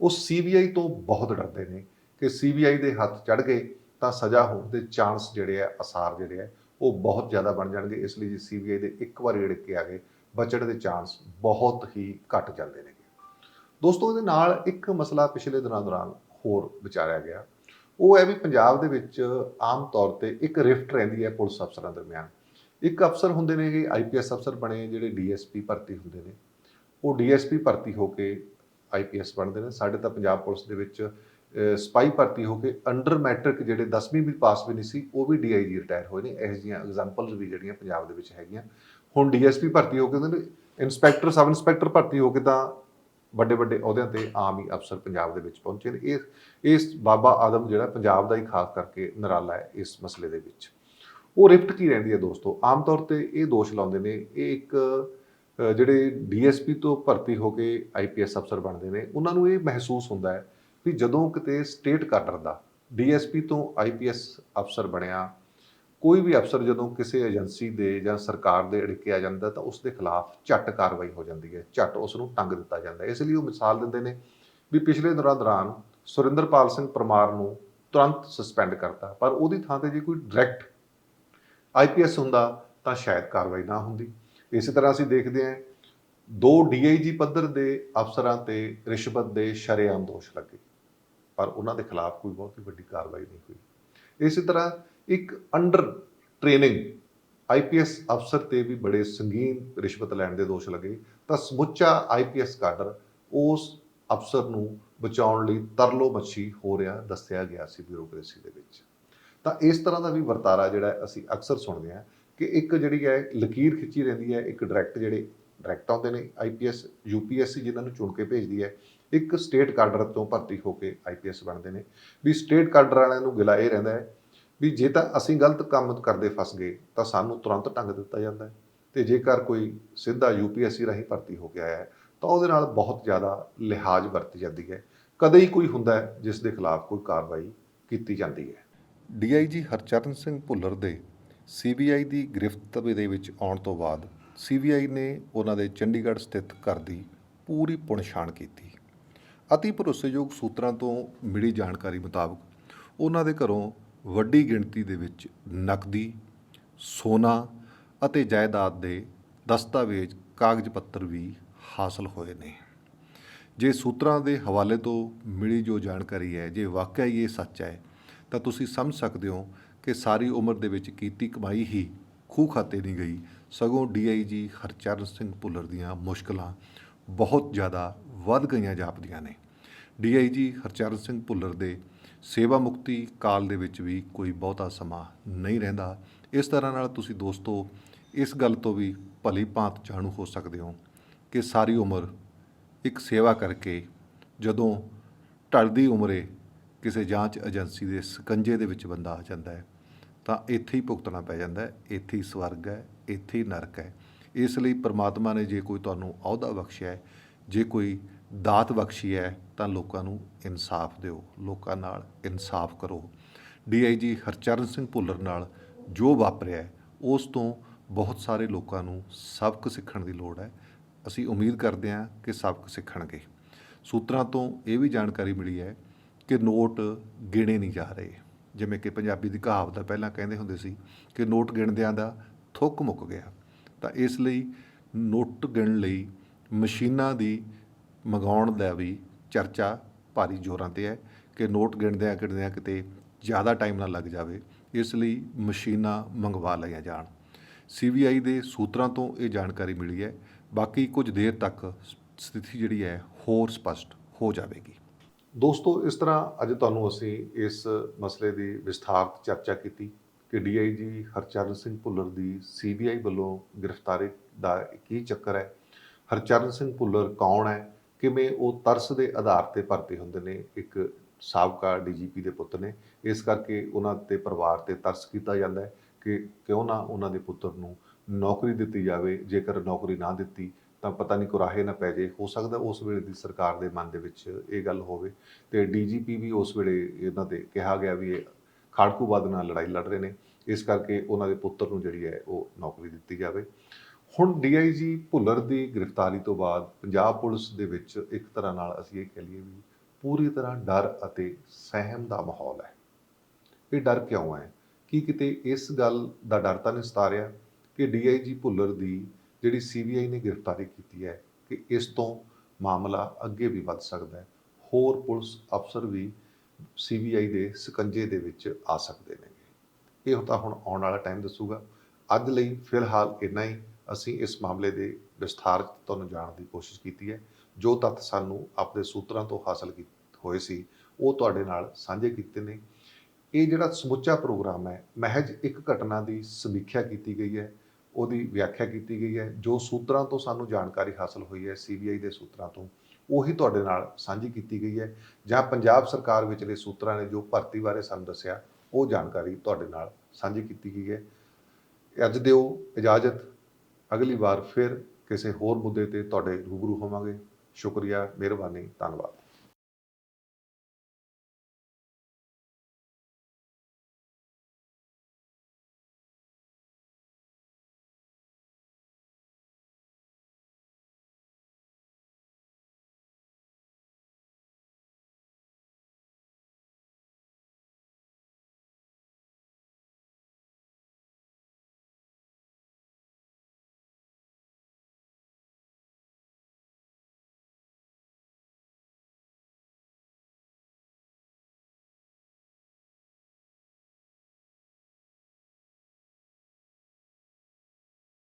ਉਹ ਸੀਬੀਆਈ ਤੋਂ ਬਹੁਤ ਡਰਦੇ ਨੇ ਕਿ ਸੀਬੀਆਈ ਦੇ ਹੱਥ ਚੜ ਗਏ ਤਾਂ ਸਜ਼ਾ ਹੋਣ ਦੇ ਚਾਂਸ ਜਿਹੜੇ ਆ ਅਸਾਰ ਜਿਹੜੇ ਆ ਉਹ ਬਹੁਤ ਜ਼ਿਆਦਾ ਬਣ ਜਾਣਗੇ। ਇਸ ਲਈ ਜੇ ਸੀਬੀਆਈ ਦੇ ਇੱਕ ਵਾਰ ਏੜ ਕੇ ਆ ਗਏ, ਬਚਣ ਦੇ ਚਾਂਸ ਬਹੁਤ ਹੀ ਘਟ ਜਾਂਦੇ ਨੇ ਦੋਸਤੋ, ਇਹਦੇ ਨਾਲ ਇੱਕ ਮਸਲਾ ਪਿਛਲੇ ਦਿਨਾਂ ਦੌਰਾਨ ਹੋਰ ਵਿਚਾਰਿਆ ਗਿਆ। ਉਹ ਹੈ ਵੀ ਪੰਜਾਬ ਦੇ ਵਿੱਚ ਆਮ ਤੌਰ ਤੇ ਇੱਕ ਰਿਫਟ ਰਹਿੰਦੀ ਹੈ ਪੁਲਿਸ ਅਫਸਰਾਂ ਦਰਮਿਆਨ। ਇੱਕ ਅਫਸਰ ਹੁੰਦੇ ਨੇ ਕਿ ਆਈਪੀਐਸ ਅਫਸਰ ਬਣੇ, ਜਿਹੜੇ ਡੀਐਸਪੀ ਭਰਤੀ ਹੁੰਦੇ ਨੇ। ਉਹ ਡੀਐਸਪੀ ਭਰਤੀ ਹੋ ਕੇ ਆਈਪੀਐਸ ਬਣਦੇ ਨੇ। ਸਾਡੇ ਤਾਂ ਪੰਜਾਬ ਪੁਲਿਸ ਦੇ ਵਿੱਚ ਸਪਾਈ ਭਰਤੀ ਹੋ ਕੇ ਅੰਡਰ ਮੈਟ੍ਰਿਕ ਜਿਹੜੇ 10ਵੀਂ ਵੀ ਪਾਸ ਵੀ ਨਹੀਂ ਸੀ, ਉਹ ਵੀ ਡੀਆਈਜੀ ਰਿਟਾਇਰ ਹੋਏ ਨੇ। ਇਹੋ ਜਿਹੀਆਂ ਐਗਜ਼ਾਮਪਲਸ ਵੀ ਜਿਹੜੀਆਂ ਪੰਜਾਬ ਦੇ ਵਿੱਚ ਹੈਗੀਆਂ। ਹੁਣ ਡੀਐਸਪੀ ਭਰਤੀ ਹੋ ਕੇ ਉਹਦੇ ਨੇ। ਇੰਸਪੈਕਟਰ ਸਬ ਇੰਸਪੈਕਟਰ ਭਰਤੀ ਹੋ ਕੇ ਤਾਂ ਵੱਡੇ ਵੱਡੇ ਅਹੁਦਿਆਂ ਤੇ ਆਮ ਹੀ ਅਫਸਰ ਪੰਜਾਬ ਦੇ ਵਿੱਚ ਪਹੁੰਚੇ ਨੇ। ਇਹ ਇਸ ਬਾਬਾ ਆਦਮ ਜਿਹੜਾ ਪੰਜਾਬ ਦਾ ਹੀ ਖਾਸ ਕਰਕੇ ਨਰਾਲਾ ਹੈ ਇਸ ਮਸਲੇ ਦੇ ਵਿੱਚ। ਉਹ ਰਿਫਟ ਕੀ ਰਹਿੰਦੀ ਹੈ ਦੋਸਤੋ? ਆਮ ਤੌਰ ਤੇ ਇਹ ਦੋਸ਼ ਲਾਉਂਦੇ ਨੇ ਇਹ ਇੱਕ ਅ, ਜਿਹੜੇ ਡੀਐਸਪੀ ਤੋਂ ਭਰਤੀ ਹੋ ਕੇ ਆਈਪੀਐਸ ਅਫਸਰ ਬਣਦੇ ਨੇ ਉਹਨਾਂ ਨੂੰ ਇਹ ਮਹਿਸੂਸ ਹੁੰਦਾ ਹੈ ਵੀ ਜਦੋਂ ਕਿਤੇ ਸਟੇਟ ਕਾਡਰ ਦਾ ਡੀਐਸਪੀ ਤੋਂ ਆਈਪੀਐਸ ਅਫਸਰ ਬਣਿਆ ਕੋਈ ਵੀ ਅਫਸਰ ਜਦੋਂ ਕਿਸੇ ਏਜੰਸੀ ਦੇ ਜਾਂ ਸਰਕਾਰ ਦੇ ਅੜਿੱਕੇ ਆ ਜਾਂਦਾ ਤਾਂ ਉਸ ਦੇ ਖਿਲਾਫ ਝੱਟ ਕਾਰਵਾਈ ਹੋ ਜਾਂਦੀ ਹੈ, ਝੱਟ ਉਸ ਨੂੰ ਟੰਗ ਦਿੱਤਾ ਜਾਂਦਾ ਇਸ ਲਈ ਉਹ ਮਿਸਾਲ ਦਿੰਦੇ ਨੇ ਵੀ ਪਿਛਲੇ ਦਿਨਾਂ ਦੌਰਾਨ ਸੁਰਿੰਦਰਪਾਲ ਸਿੰਘ ਪਰਮਾਰ ਨੂੰ ਤੁਰੰਤ ਸਸਪੈਂਡ ਕਰਤਾ, ਪਰ ਉਹਦੀ ਥਾਂ ਤੇ ਜੇ ਕੋਈ ਡਾਇਰੈਕਟ ਆਈਪੀਐਸ ਹੁੰਦਾ ਤਾਂ ਸ਼ਾਇਦ ਕਾਰਵਾਈ ਨਾ ਹੁੰਦੀ। ਇਸੇ ਤਰ੍ਹਾਂ ਅਸੀਂ ਦੇਖਦੇ ਹਾਂ, ਦੋ ਡੀਆਈਜੀ ਪੱਧਰ ਦੇ ਅਫਸਰਾਂ ਤੇ ਰਿਸ਼ਵਤ ਦੇ ਸ਼ਰੇਆਮ ਦੋਸ਼ ਲੱਗੇ, ਪਰ ਉਹਨਾਂ ਦੇ ਖਿਲਾਫ ਕੋਈ ਬਹੁਤੀ ਵੱਡੀ ਕਾਰਵਾਈ ਨਹੀਂ ਹੋਈ। ਇਸੇ ਤਰ੍ਹਾਂ ਇੱਕ ਅੰਡਰ ਟ੍ਰੇਨਿੰਗ ਆਈਪੀਐਸ ਅਫਸਰ ਤੇ ਵੀ ਬੜੇ ਸੰਗੀਨ ਰਿਸ਼ਵਤ ਲੈਣ ਦੇ ਦੋਸ਼ ਲੱਗੇ। ਤਾਂ ਸਮੁੱਚਾ ਆਈਪੀਐਸ ਕਾਡਰ ਉਸ ਅਫਸਰ ਨੂੰ ਬਚਾਉਣ ਲਈ ਤਰਲੋ ਮੱਛੀ ਹੋ ਰਿਹਾ ਦੱਸਿਆ ਗਿਆ ਸੀ ਬਿਊਰੋਕ੍ਰੇਸੀ ਦੇ ਵਿੱਚ। ਤਾਂ ਇਸ ਤਰ੍ਹਾਂ ਦਾ ਵੀ ਵਰਤਾਰਾ ਜਿਹੜਾ ਅਸੀਂ ਅਕਸਰ ਸੁਣਦੇ ਹਾਂ ਕਿ ਇੱਕ ਜਿਹੜੀ ਹੈ ਲਕੀਰ ਖਿੱਚੀ ਰਹਿੰਦੀ ਹੈ, ਇੱਕ ਡਾਇਰੈਕਟ ਜਿਹੜੇ ਡਾਇਰੈਕਟ ਆਉਂਦੇ ਨੇ ਆਈਪੀਐਸ ਯੂਪੀਐਸਸੀ ਜਿਨ੍ਹਾਂ ਨੂੰ ਚੁਣ ਕੇ ਭੇਜਦੀ ਹੈ, ਇੱਕ ਸਟੇਟ ਕਾਡਰ ਤੋਂ ਭਰਤੀ ਹੋ ਕੇ ਆਈਪੀਐਸ ਬਣਦੇ ਨੇ। ਵੀ ਸਟੇਟ ਕਾਡਰ ਵਾਲਿਆਂ ਨੂੰ ਗਿਲਾ ਇਹ ਰਹਿੰਦਾ ਹੈ ਵੀ ਜੇ ਤਾਂ ਅਸੀਂ ਗਲਤ ਕੰਮ ਕਰਦੇ ਫਸ ਗਏ, ਤਾਂ ਸਾਨੂੰ ਤੁਰੰਤ ਟੰਗ ਦਿੱਤਾ ਜਾਂਦਾ ਹੈ। ਤੇ ਜੇਕਰ ਕੋਈ ਸਿੱਧਾ ਯੂਪੀਐਸਸੀ ਰਾਹੀਂ ਭਰਤੀ ਹੋ ਗਿਆ ਹੈ, ਤਾਂ ਉਹਦੇ ਨਾਲ ਬਹੁਤ ਜ਼ਿਆਦਾ ਲਿਹਾਜ਼ ਵਰਤੀ ਜਾਂਦੀ ਹੈ। ਕਦੇ ਹੀ ਕੋਈ ਹੁੰਦਾ ਹੈ ਜਿਸ ਦੇ ਖਿਲਾਫ ਕੋਈ ਕਾਰਵਾਈ ਕੀਤੀ ਜਾਂਦੀ ਹੈ। ਡੀਆਈਜੀ ਹਰਚਰਨ ਸਿੰਘ ਭੁੱਲਰ ਦੇ ਸੀਬੀਆਈ ਦੀ ਗ੍ਰਿਫਤ ਦੇ ਵਿੱਚ ਆਉਣ ਤੋਂ ਬਾਅਦ ਸੀਬੀਆਈ ਨੇ ਉਹਨਾਂ ਦੇ ਚੰਡੀਗੜ੍ਹ ਸਥਿਤ ਘਰ ਦੀ ਪੂਰੀ ਪੁਣਛਾਣ ਕੀਤੀ। ਅਤੀ ਭਰੋਸੇਯੋਗ ਸੂਤਰਾਂ ਤੋਂ ਮਿਲੀ ਜਾਣਕਾਰੀ ਮੁਤਾਬਕ ਉਹਨਾਂ ਦੇ ਘਰੋਂ ਵੱਡੀ ਗਿਣਤੀ ਦੇ ਵਿੱਚ ਨਕਦੀ, ਸੋਨਾ ਅਤੇ ਜਾਇਦਾਦ ਦੇ ਦਸਤਾਵੇਜ਼ ਕਾਗਜ਼ ਪੱਤਰ ਵੀ ਹਾਸਲ ਹੋਏ ਨੇ। ਜੇ ਸੂਤਰਾਂ ਦੇ ਹਵਾਲੇ ਤੋਂ ਮਿਲੀ ਜੋ ਜਾਣਕਾਰੀ ਹੈ, ਜੇ ਵਾਕਿਆ ਹੀ ਇਹ ਸੱਚ ਹੈ, ਤਾਂ ਤੁਸੀਂ ਸਮਝ ਸਕਦੇ ਹੋ ਕਿ ਸਾਰੀ ਉਮਰ ਦੇ ਵਿੱਚ ਕੀਤੀ ਕਮਾਈ ਹੀ ਖੂਹ ਖਾਤੇ ਨਹੀਂ ਗਈ। ਸਗੋਂ ਡੀਆਈਜੀ ਹਰਚਰਨ ਸਿੰਘ ਭੁੱਲਰ ਦੀਆਂ ਮੁਸ਼ਕਲਾਂ ਬਹੁਤ ਜ਼ਿਆਦਾ ਵੱਧ ਗਈਆਂ ਜਾਪਦੀਆਂ ਨੇ। ਡੀਆਈਜੀ ਹਰਚਰਨ ਸਿੰਘ ਭੁੱਲਰ ਦੇ ਸੇਵਾ ਮੁਕਤੀ ਕਾਲ ਦੇ ਵਿੱਚ ਵੀ ਕੋਈ ਬਹੁਤਾ ਸਮਾਂ ਨਹੀਂ ਰਹਿੰਦਾ। ਇਸ ਤਰ੍ਹਾਂ ਨਾਲ ਤੁਸੀਂ ਦੋਸਤੋ, ਇਸ ਗੱਲ ਤੋਂ ਵੀ ਭਲੀ ਭਾਂਤ ਜਾਣੂ ਹੋ ਸਕਦੇ ਹੋ ਕਿ ਸਾਰੀ ਉਮਰ ਇੱਕ ਸੇਵਾ ਕਰਕੇ ਜਦੋਂ ਢਲਦੀ ਉਮਰੇ ਕਿਸੇ ਜਾਂਚ ਏਜੰਸੀ ਦੇ ਸਕੰਜੇ ਦੇ ਵਿੱਚ ਬੰਦਾ ਆ ਜਾਂਦਾ ਹੈ, ਤਾਂ ਇੱਥੇ ਹੀ ਭੁਗਤਣਾ ਪੈ ਜਾਂਦਾ ਹੈ, ਇੱਥੇ ਹੀ ਸਵਰਗ ਹੈ, ਇੱਥੇ ਹੀ ਨਰਕ ਹੈ। ਇਸ ਲਈ ਪ੍ਰਮਾਤਮਾ ਨੇ ਜੇ ਕੋਈ ਤੁਹਾਨੂੰ ਅਹੁਦਾ ਬਖਸ਼ਿਆ ਹੈ, ਜੇ ਕੋਈ ਦਾਤ ਬਖਸ਼ੀ ਹੈ, ਤਾਂ ਲੋਕਾਂ ਨੂੰ ਇਨਸਾਫ ਦਿਓ, ਲੋਕਾਂ ਨਾਲ ਇਨਸਾਫ ਕਰੋ। ਡੀਆਈਜੀ ਹਰਚਰਨ ਸਿੰਘ ਭੁੱਲਰ ਨਾਲ ਜੋ ਵਾਪਰਿਆ ਉਸ ਤੋਂ ਬਹੁਤ ਸਾਰੇ ਲੋਕਾਂ ਨੂੰ ਸਬਕ ਸਿੱਖਣ ਦੀ ਲੋੜ ਹੈ। ਅਸੀਂ ਉਮੀਦ ਕਰਦੇ ਹਾਂ ਕਿ ਸਬਕ ਸਿੱਖਣਗੇ। ਸੂਤਰਾਂ ਤੋਂ ਇਹ ਵੀ ਜਾਣਕਾਰੀ ਮਿਲੀ ਹੈ ਕਿ ਨੋਟ ਗਿਣੇ ਨਹੀਂ ਜਾ ਰਹੇ। ਜਿਵੇਂ ਕਿ ਪੰਜਾਬੀ ਦੀ ਕਹਾਵਤ ਦਾ ਪਹਿਲਾਂ ਕਹਿੰਦੇ ਹੁੰਦੇ ਸੀ ਕਿ ਨੋਟ ਗਿਣਦਿਆਂ ਦਾ ਥੁੱਕ ਮੁੱਕ ਗਿਆ। ਤਾਂ ਇਸ ਲਈ ਨੋਟ ਗਿਣਨ ਲਈ ਮਸ਼ੀਨਾਂ ਦੀ ਮੰਗਾਉਣ ਦਾ ਵੀ ਚਰਚਾ ਭਾਰੀ ਜ਼ੋਰਾਂ ਤੇ ਹੈ ਕਿ ਨੋਟ ਗਿਣਦਿਆਂ ਗਿਣਦਿਆਂ ਕਿਤੇ ਜ਼ਿਆਦਾ ਟਾਈਮ ਨਾ ਲੱਗ ਜਾਵੇ, ਇਸ ਲਈ ਮਸ਼ੀਨਾਂ ਮੰਗਵਾ ਲਈਆਂ ਜਾਣ। ਸੀਬੀਆਈ ਦੇ ਸੂਤਰਾਂ ਤੋਂ ਇਹ ਜਾਣਕਾਰੀ ਮਿਲੀ ਹੈ, ਬਾਕੀ ਕੁਝ ਦੇਰ ਤੱਕ ਸਥਿਤੀ ਜਿਹੜੀ ਹੈ ਹੋਰ ਸਪਸ਼ਟ ਹੋ ਜਾਵੇਗੀ। ਦੋਸਤੋ, ਇਸ ਤਰ੍ਹਾਂ ਅੱਜ ਤੁਹਾਨੂੰ ਅਸੀਂ ਇਸ ਮਸਲੇ ਦੀ ਵਿਸਥਾਰਤ ਚਰਚਾ ਕੀਤੀ ਕਿ ਡੀਆਈਜੀ ਹਰਚਰਨ ਸਿੰਘ ਭੁੱਲਰ ਦੀ ਸੀਬੀਆਈ ਵੱਲੋਂ ਗ੍ਰਿਫਤਾਰੀ ਦਾ ਕੀ ਚੱਕਰ ਹੈ, ਹਰਚਰਨ ਸਿੰਘ ਭੁੱਲਰ ਕੌਣ ਹੈ ਕਿਵੇਂ ਉਹ ਤਰਸ ਦੇ ਆਧਾਰ ਤੇ ਭਰਤੀ ਹੁੰਦੇ ਨੇ, ਇੱਕ ਸਾਬਕਾ ਡੀਜੀਪੀ ਦੇ ਪੁੱਤ ਨੇ, ਇਸ ਕਰਕੇ ਉਹਨਾਂ ਤੇ ਪਰਿਵਾਰ ਤੇ ਤਰਸ ਕੀਤਾ ਜਾਂਦਾ ਹੈ ਕਿ ਕਿਉਂ ਨਾ ਉਹਨਾਂ ਦੇ ਪੁੱਤਰ ਨੂੰ ਨੌਕਰੀ ਦਿੱਤੀ ਜਾਵੇ, ਜੇਕਰ ਨੌਕਰੀ ਨਾ ਦਿੱਤੀ ਤਾਂ ਪਤਾ ਨਹੀਂ ਕੁਰਾਹੇ ਨਾ ਪੈ ਜੇ ਹੋ ਸਕਦਾ ਉਸ ਵੇਲੇ ਦੀ ਸਰਕਾਰ ਦੇ ਮਨ ਦੇ ਵਿੱਚ ਇਹ ਗੱਲ ਹੋਵੇ। ਤੇ ਡੀਜੀਪੀ ਵੀ ਉਸ ਵੇਲੇ ਇਹਨਾਂ ਤੇ ਕਿਹਾ ਗਿਆ ਵੀ ਇਹ ਖਾੜਕੂਵਾਦ ਨਾਲ ਲੜਾਈ ਲੜ ਰਹੇ ਨੇ, ਇਸ ਕਰਕੇ ਉਹਨਾਂ ਦੇ ਪੁੱਤਰ ਨੂੰ ਜਿਹੜੀ ਹੈ ਉਹ ਨੌਕਰੀ ਦਿੱਤੀ ਜਾਵੇ। ਹੁਣ ਡੀਆਈਜੀ ਭੁੱਲਰ ਦੀ ਗ੍ਰਿਫਤਾਰੀ ਤੋਂ ਬਾਅਦ ਪੰਜਾਬ ਪੁਲਿਸ ਦੇ ਵਿੱਚ ਇੱਕ ਤਰ੍ਹਾਂ ਨਾਲ ਅਸੀਂ ਇਹ ਕਹਿ ਲਈਏ ਵੀ ਪੂਰੀ ਤਰ੍ਹਾਂ ਡਰ ਅਤੇ ਸਹਿਮ ਦਾ ਮਾਹੌਲ ਹੈ। ਇਹ ਡਰ ਕਿਉਂ ਹੈ? ਕੀ ਕਿਤੇ ਇਸ ਗੱਲ ਦਾ ਡਰ ਤਾਂ ਨਹੀਂ ਸਤਾ ਰਿਹਾ ਕਿ ਡੀਆਈਜੀ ਭੁੱਲਰ ਦੀ ਜਿਹੜੀ ਸੀਬੀਆਈ ਨੇ ਗ੍ਰਿਫਤਾਰੀ ਕੀਤੀ ਹੈ ਕਿ ਇਸ ਤੋਂ ਮਾਮਲਾ ਅੱਗੇ ਵੀ ਵੱਧ ਸਕਦਾ ਹੈ? ਹੋਰ ਪੁਲਿਸ ਅਫਸਰ ਵੀ ਸੀਬੀਆਈ ਦੇ ਸਕੰਜੇ ਦੇ ਵਿੱਚ ਆ ਸਕਦੇ ਨੇ ਇਹ ਤਾਂ ਹੁਣ ਆਉਣ ਵਾਲਾ ਟਾਈਮ ਦੱਸੂਗਾ। ਅੱਜ ਲਈ ਫਿਲਹਾਲ ਇੰਨਾ ਹੀ। ਅਸੀਂ ਇਸ ਮਾਮਲੇ ਦੇ ਵਿਸਥਾਰ 'ਚ ਤੁਹਾਨੂੰ ਜਾਣਨ ਦੀ ਕੋਸ਼ਿਸ਼ ਕੀਤੀ ਹੈ। ਜੋ ਤੱਥ ਸਾਨੂੰ ਆਪਣੇ ਸੂਤਰਾਂ ਤੋਂ ਹਾਸਲ ਕੀ ਹੋਏ ਸੀ, ਉਹ ਤੁਹਾਡੇ ਨਾਲ ਸਾਂਝੇ ਕੀਤੇ ਨੇ। ਇਹ ਜਿਹੜਾ ਸਮੁੱਚਾ ਪ੍ਰੋਗਰਾਮ ਹੈ, ਮਹਿਜ ਇੱਕ ਘਟਨਾ ਦੀ ਸਮੀਖਿਆ ਕੀਤੀ ਗਈ ਹੈ, ਉਹਦੀ ਵਿਆਖਿਆ ਕੀਤੀ ਗਈ ਹੈ। ਜੋ ਸੂਤਰਾਂ ਤੋਂ ਸਾਨੂੰ ਜਾਣਕਾਰੀ ਹਾਸਲ ਹੋਈ ਹੈ ਸੀਬੀਆਈ ਦੇ ਸੂਤਰਾਂ ਤੋਂ, ਉਹੀ ਤੁਹਾਡੇ ਨਾਲ ਸਾਂਝੀ ਕੀਤੀ ਗਈ ਹੈ। ਜਾਂ ਪੰਜਾਬ ਸਰਕਾਰ ਵਿਚਲੇ ਸੂਤਰਾਂ ਨੇ ਜੋ ਭਰਤੀ ਬਾਰੇ ਸਾਨੂੰ ਦੱਸਿਆ, ਉਹ ਜਾਣਕਾਰੀ ਤੁਹਾਡੇ ਨਾਲ ਸਾਂਝੀ ਕੀਤੀ ਗਈ ਹੈ। ਅੱਜ ਦਿਓ ਇਜਾਜ਼ਤ। ਅਗਲੀ ਵਾਰ ਫਿਰ ਕਿਸੇ ਹੋਰ ਮੁੱਦੇ ਤੇ ਤੁਹਾਡੇ ਰੂਬਰੂ ਹੋਵਾਂਗੇ। ਸ਼ੁਕਰੀਆ ਮਿਹਰਬਾਨੀ ਧੰਨਵਾਦ।